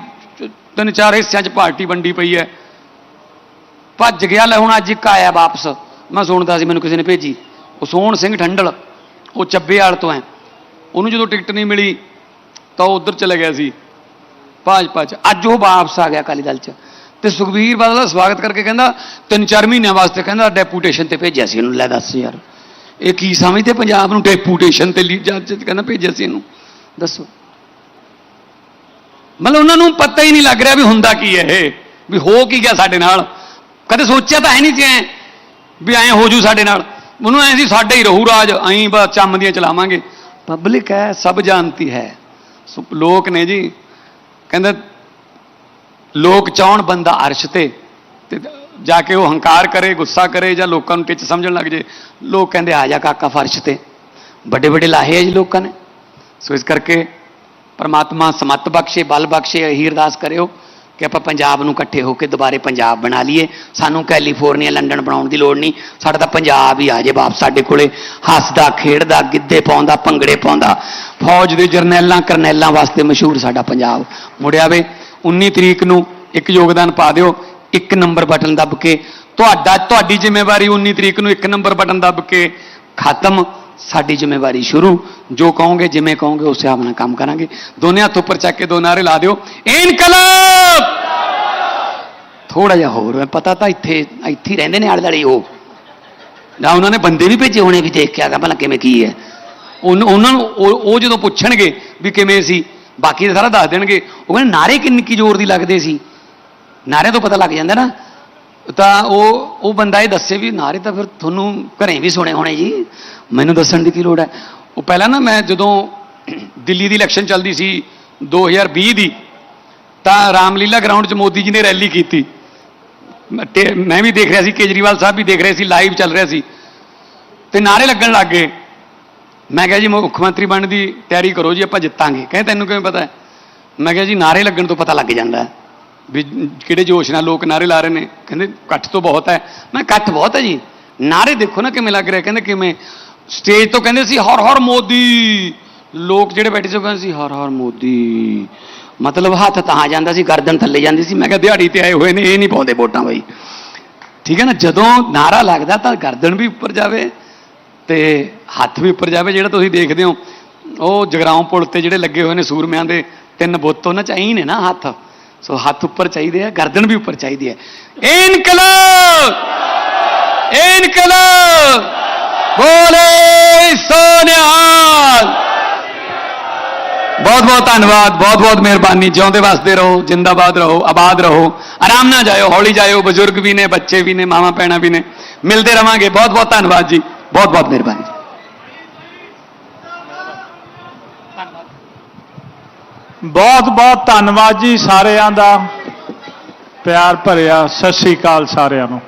ਤਿੰਨ ਚਾਰ ਹਿੱਸਿਆਂ 'ਚ ਪਾਰਟੀ ਵੰਡੀ ਪਈ ਹੈ ਭੱਜ ਗਿਆ ਲੈ ਹੁਣ ਅੱਜ ਇੱਕ ਆਇਆ ਵਾਪਸ। ਮੈਂ ਸੁਣਦਾ ਸੀ, ਮੈਨੂੰ ਕਿਸੇ ਨੇ ਭੇਜੀ। ਉਹ ਸੋਹਣ ਸਿੰਘ ਠੰਡਲ, ਉਹ ਚੱਬੇ ਵਾਲ ਤੋਂ ਹੈ ਉਹਨੂੰ ਜਦੋਂ ਟਿਕਟ ਨਹੀਂ ਮਿਲੀ, ਤਾਂ ਉਹ ਉਧਰ ਚਲੇ ਗਿਆ ਸੀ। ਭਾਜਪਾ 'ਚ। ਅੱਜ ਉਹ ਵਾਪਸ ਆ ਗਿਆ ਅਕਾਲੀ ਦਲ 'ਚ। ਤੇ ਸੁਖਬੀਰ ਬਾਦਲ ਦਾ ਸਵਾਗਤ ਕਰਕੇ ਕਹਿੰਦਾ ਤਿੰਨ ਚਾਰ ਮਹੀਨਿਆਂ ਵਾਸਤੇ ਕਹਿੰਦਾ, ਡੈਪੂਟੇਸ਼ਨ ਤੇ ਭੇਜਿਆ ਸੀ ਇਹਨੂੰ ਲੈ ਦੱਸ ਯਾਰ, ਇਹ ਕੀ ਸਮਝਦੇ ਪੰਜਾਬ ਨੂੰ? ਡੈਪੂਟੇਸ਼ਨ ਤੇ ਲੀ ਜੱਜ ਕਹਿੰਦਾ ਭੇਜਿਆ ਸੀ ਇਹਨੂੰ। ਦੱਸੋ। ਮਤਲਬ ਉਹਨਾਂ ਨੂੰ ਪਤਾ ਹੀ ਨਹੀਂ ਲੱਗ ਰਿਹਾ ਵੀ ਹੁੰਦਾ ਕੀ ਹੈ ਇਹ, ਵੀ ਹੋ ਕੀ ਗਿਆ ਸਾਡੇ ਨਾਲ। ਕਦੇ ਸੋਚਿਆ ਤਾਂ ਹੈ ਨਹੀਂ ਸੀ ਐ ਵੀ ਐਂ ਹੋ ਜੂ ਸਾਡੇ ਨਾਲ। ਉਹਨੂੰ ਐਂ ਸੀ, ਸਾਡੇ ਹੀ ਰਹੂ ਰਾਜ, ਐਂ ਬਸ ਚੰਮ ਦੀਆਂ ਚਲਾਵਾਂਗੇ। ਪਬਲਿਕ ਹੈ, ਸਭ ਜਾਣਤੀ ਹੈ। ਸੋ ਲੋਕ ਨੇ ਜੀ, ਕਹਿੰਦਾ ਲੋਕ ਚਾਹਣ ਬੰਦਾ ਅਰਸ਼ ਤੇ ਤੇ ਜਾ ਕੇ ਉਹ ਹੰਕਾਰ ਕਰੇ, ਗੁੱਸਾ ਕਰੇ ਜਾਂ ਲੋਕਾਂ ਨੂੰ ਟਿੱਚ ਸਮਝਣ ਲੱਗ ਜੇ। ਲੋਕ ਕਹਿੰਦੇ, ਆ ਜਾ ਕਾਕਾ ਫਰਸ਼ ਤੇ। ਵੱਡੇ ਵੱਡੇ ਲਾਹੇ ਆ ਜੀ ਲੋਕਾਂ ਨੇ। ਸੋ ਇਸ ਕਰਕੇ ਪਰਮਾਤਮਾ ਸਮਤ ਬਖਸ਼ੇ, ਬਲ ਬਖਸ਼ੇ, ਅਹੀ ਅਰਦਾਸ ਕਰਿਓ ਕਿ ਆਪਾਂ ਪੰਜਾਬ ਨੂੰ ਇਕੱਠੇ ਹੋ ਕੇ ਦੁਬਾਰੇ ਪੰਜਾਬ ਬਣਾ ਲਈਏ। ਸਾਨੂੰ ਕੈਲੀਫੋਰਨੀਆ, ਲੰਡਨ ਬਣਾਉਣ ਦੀ ਲੋੜ ਨਹੀਂ। ਸਾਡਾ ਤਾਂ ਪੰਜਾਬ ਹੀ ਆ ਜੇ ਵਾਪਸ ਸਾਡੇ ਕੋਲੇ। ਹੱਸਦਾ, ਖੇਡਦਾ, ਗਿੱਧੇ ਪਾਉਂਦਾ, ਭੰਗੜੇ ਪਾਉਂਦਾ। ਫੌਜ ਦੇ ਜਰਨੈਲਾਂ, ਕਰਨੈਲਾਂ ਵਾਸਤੇ ਮਸ਼ਹੂਰ ਸਾਡਾ ਪੰਜਾਬ। ਮੁੜਿਆ ਵੇ 19 ਤਰੀਕ ਨੂੰ ਇੱਕ ਯੋਗਦਾਨ ਪਾ ਦਿਓ, ਇੱਕ ਨੰਬਰ ਬਟਨ ਦੱਬ ਕੇ। ਤੁਹਾਡਾ, ਤੁਹਾਡੀ ਜ਼ਿੰਮੇਵਾਰੀ 19 ਤਰੀਕ ਨੂੰ ਇੱਕ ਨੰਬਰ ਬਟਨ ਦੱਬ ਕੇ ਖਤਮ। ਸਾਡੀ ਜ਼ਿੰਮੇਵਾਰੀ ਸ਼ੁਰੂ। ਜੋ ਕਹੋਗੇ, ਜਿਵੇਂ ਕਹੋਗੇ, ਉਸ ਹਿਸਾਬ ਨਾਲ ਕੰਮ ਕਰਾਂਗੇ। ਦੋਨੇ ਹੱਥ ਉੱਪਰ ਚੱਕ ਕੇ ਦੋ ਨਾਰੇ ਲਾ ਦਿਓ। ਇਨਕਲਾਬ! ਥੋੜਾ ਜਿਹਾ ਹੋਰ ਹੈ। ਪਤਾ ਤਾਂ ਇੱਥੇ ਇੱਥੇ ਹੀ ਰਹਿੰਦੇ ਨੇ ਆਲੇ ਦੁਆਲੇ ਉਹ। ਨਾ, ਉਹਨਾਂ ਨੇ ਬੰਦੇ ਵੀ ਭੇਜੇ ਹੋਣੇ ਵੀ ਦੇਖ ਕੇ ਆਗਾ ਭਲਾ ਕਿਵੇਂ ਕੀ ਹੈ। ਉਨ- ਉਹਨਾਂ ਨੂੰ, ਉਹ ਉਹ ਜਦੋਂ ਪੁੱਛਣਗੇ ਵੀ ਕਿਵੇਂ ਸੀ, ਬਾਕੀ ਤਾਂ ਸਾਰਾ ਦੱਸ ਦੇਣਗੇ। ਉਹ ਕਹਿੰਦੇ ਨਾਰੇ ਕਿੰਨੀ, ਕੀ ਜ਼ੋਰ ਦੀ ਲੱਗਦੇ ਸੀ? ਨਾਰੇ ਤੋਂ ਪਤਾ ਲੱਗ ਜਾਂਦਾ ਨਾ। ਤਾਂ ਉਹ ਉਹ ਬੰਦਾ ਇਹ ਦੱਸੇ ਵੀ ਨਾਰੇ ਤਾਂ ਫਿਰ ਤੁਹਾਨੂੰ ਘਰੇ ਵੀ ਸੁਣੇ ਹੋਣੇ ਜੀ। ਮੈਨੂੰ ਦੱਸਣ ਦੀ ਕੀ ਲੋੜ ਹੈ? ਉਹ ਪਹਿਲਾਂ ਨਾ ਮੈਂ ਜਦੋਂ ਦਿੱਲੀ ਦੀ ਇਲੈਕਸ਼ਨ ਚੱਲਦੀ ਸੀ 2020 ਦੀ, ਤਾਂ ਰਾਮਲੀਲਾ ਗਰਾਊਂਡ 'ਚ ਮੋਦੀ ਜੀ ਨੇ ਰੈਲੀ ਕੀਤੀ। ਮੈਂ ਵੀ ਦੇਖ ਰਿਹਾ ਸੀ, ਕੇਜਰੀਵਾਲ ਸਾਹਿਬ ਵੀ ਦੇਖ ਰਹੇ ਸੀ ਲਾਈਵ ਚੱਲ ਰਿਹਾ ਸੀ। ਤੇ ਨਾਰੇ ਲੱਗਣ ਲੱਗ ਗਏ। ਮੈਂ ਕਿਹਾ ਜੀ, ਮੁੱਖ ਮੰਤਰੀ ਬਣਨ ਦੀ ਤਿਆਰੀ ਕਰੋ ਜੀ, ਆਪਾਂ ਜਿੱਤਾਂਗੇ। ਕਹਿੰਦੇ, ਤੈਨੂੰ ਕਿਵੇਂ ਪਤਾ ਹੈ? ਮੈਂ ਕਿਹਾ ਜੀ ਨਾਰੇ ਲੱਗਣ ਤੋਂ ਪਤਾ ਲੱਗ ਜਾਂਦਾ ਹੈ ਵੀ ਕਿਹੜੇ ਜੋਸ਼ ਨਾਲ ਲੋਕ ਨਾਰੇ ਲਾ ਰਹੇ ਨੇ। ਕਹਿੰਦੇ, ਇਕੱਠ ਤੋਂ ਬਹੁਤ ਹੈ। ਮੈਂ ਇਕੱਠ ਬਹੁਤ ਹੈ ਜੀ। ਨਾਰੇ ਦੇਖੋ ਨਾ ਕਿਵੇਂ ਲੱਗ ਰਿਹਾ ਕਹਿੰਦੇ, ਕਿਵੇਂ? ਸਟੇਜ ਤੋਂ ਕਹਿੰਦੇ ਸੀ, ਹਰ ਹਰ ਮੋਦੀ। ਲੋਕ ਜਿਹੜੇ ਬੈਠੇ ਸੀ ਕਹਿੰਦੇ ਸੀ, ਹਰ ਹਰ ਮੋਦੀ। ਮਤਲਬ ਹੱਥ ਤਾਂ ਜਾਂਦਾ ਸੀ, ਗਰਦਨ ਥੱਲੇ ਜਾਂਦੀ ਸੀ। ਮੈਂ ਕਿਹਾ, ਦਿਹਾੜੀ ਤੇ ਆਏ ਹੋਏ ਨੇ, ਇਹ ਨਹੀਂ ਪਾਉਂਦੇ ਵੋਟਾਂ ਬਈ। ਠੀਕ ਹੈ ਨਾ? ਜਦੋਂ ਨਾਰਾ ਲੱਗਦਾ ਤਾਂ ਗਰਦਨ ਵੀ ਉੱਪਰ ਜਾਵੇ ਤੇ ਹੱਥ ਵੀ ਉੱਪਰ ਜਾਵੇ, ਜਿਹੜਾ ਤੁਸੀਂ ਦੇਖਦੇ ਹੋ। ਉਹ ਜਗਰਾਉਂ ਪੁਲ ਤੇ ਜਿਹੜੇ ਲੱਗੇ ਹੋਏ ਨੇ ਸੂਰਮਿਆਂ ਦੇ, ਤਿੰਨ ਬੁੱਤ ਉਹਨਾਂ ਚ ਐਂ ਨੇ ਨਾ ਹੱਥ। ਸੋ ਹੱਥ ਉੱਪਰ ਚਾਹੀਦੇ ਆ, ਗਰਦਨ ਵੀ ਉੱਪਰ ਚਾਹੀਦੀ ਹੈ। ਇਨਕਲਾਬ! ਇਨਕਲਾਬ! ਬੋਲੇ ਸੋਨਿਹਾਲ ਬਹੁਤ ਬਹੁਤ ਧੰਨਵਾਦ, ਬਹੁਤ ਬਹੁਤ ਮਿਹਰਬਾਨੀ, ਜਿਉਂਦੇ ਵਸਦੇ ਰਹੋ, ਜਿੰਦਾਬਾਦ ਰਹੋ, ਆਬਾਦ ਰਹੋ, ਆਰਾਮ ਨਾਲ ਜਾਇਓ, ਹੌਲੀ ਜਾਇਓ, ਬਜ਼ੁਰਗ ਵੀ ਨੇ, ਬੱਚੇ ਵੀ ਨੇ, ਮਾਵਾਂ ਭੈਣਾਂ ਵੀ ਨੇ, ਮਿਲਦੇ ਰਵਾਂਗੇ। ਬਹੁਤ ਬਹੁਤ ਧੰਨਵਾਦ ਜੀ, ਬਹੁਤ ਬਹੁਤ ਮਿਹਰਬਾਨੀ ਬਹੁਤ ਬਹੁਤ ਧੰਨਵਾਦ ਜੀ ਸਾਰਿਆਂ ਦਾ। ਪਿਆਰ ਭਰਿਆ, ਸਤਿ ਸ੍ਰੀ ਅਕਾਲ ਸਾਰਿਆਂ ਨੂੰ।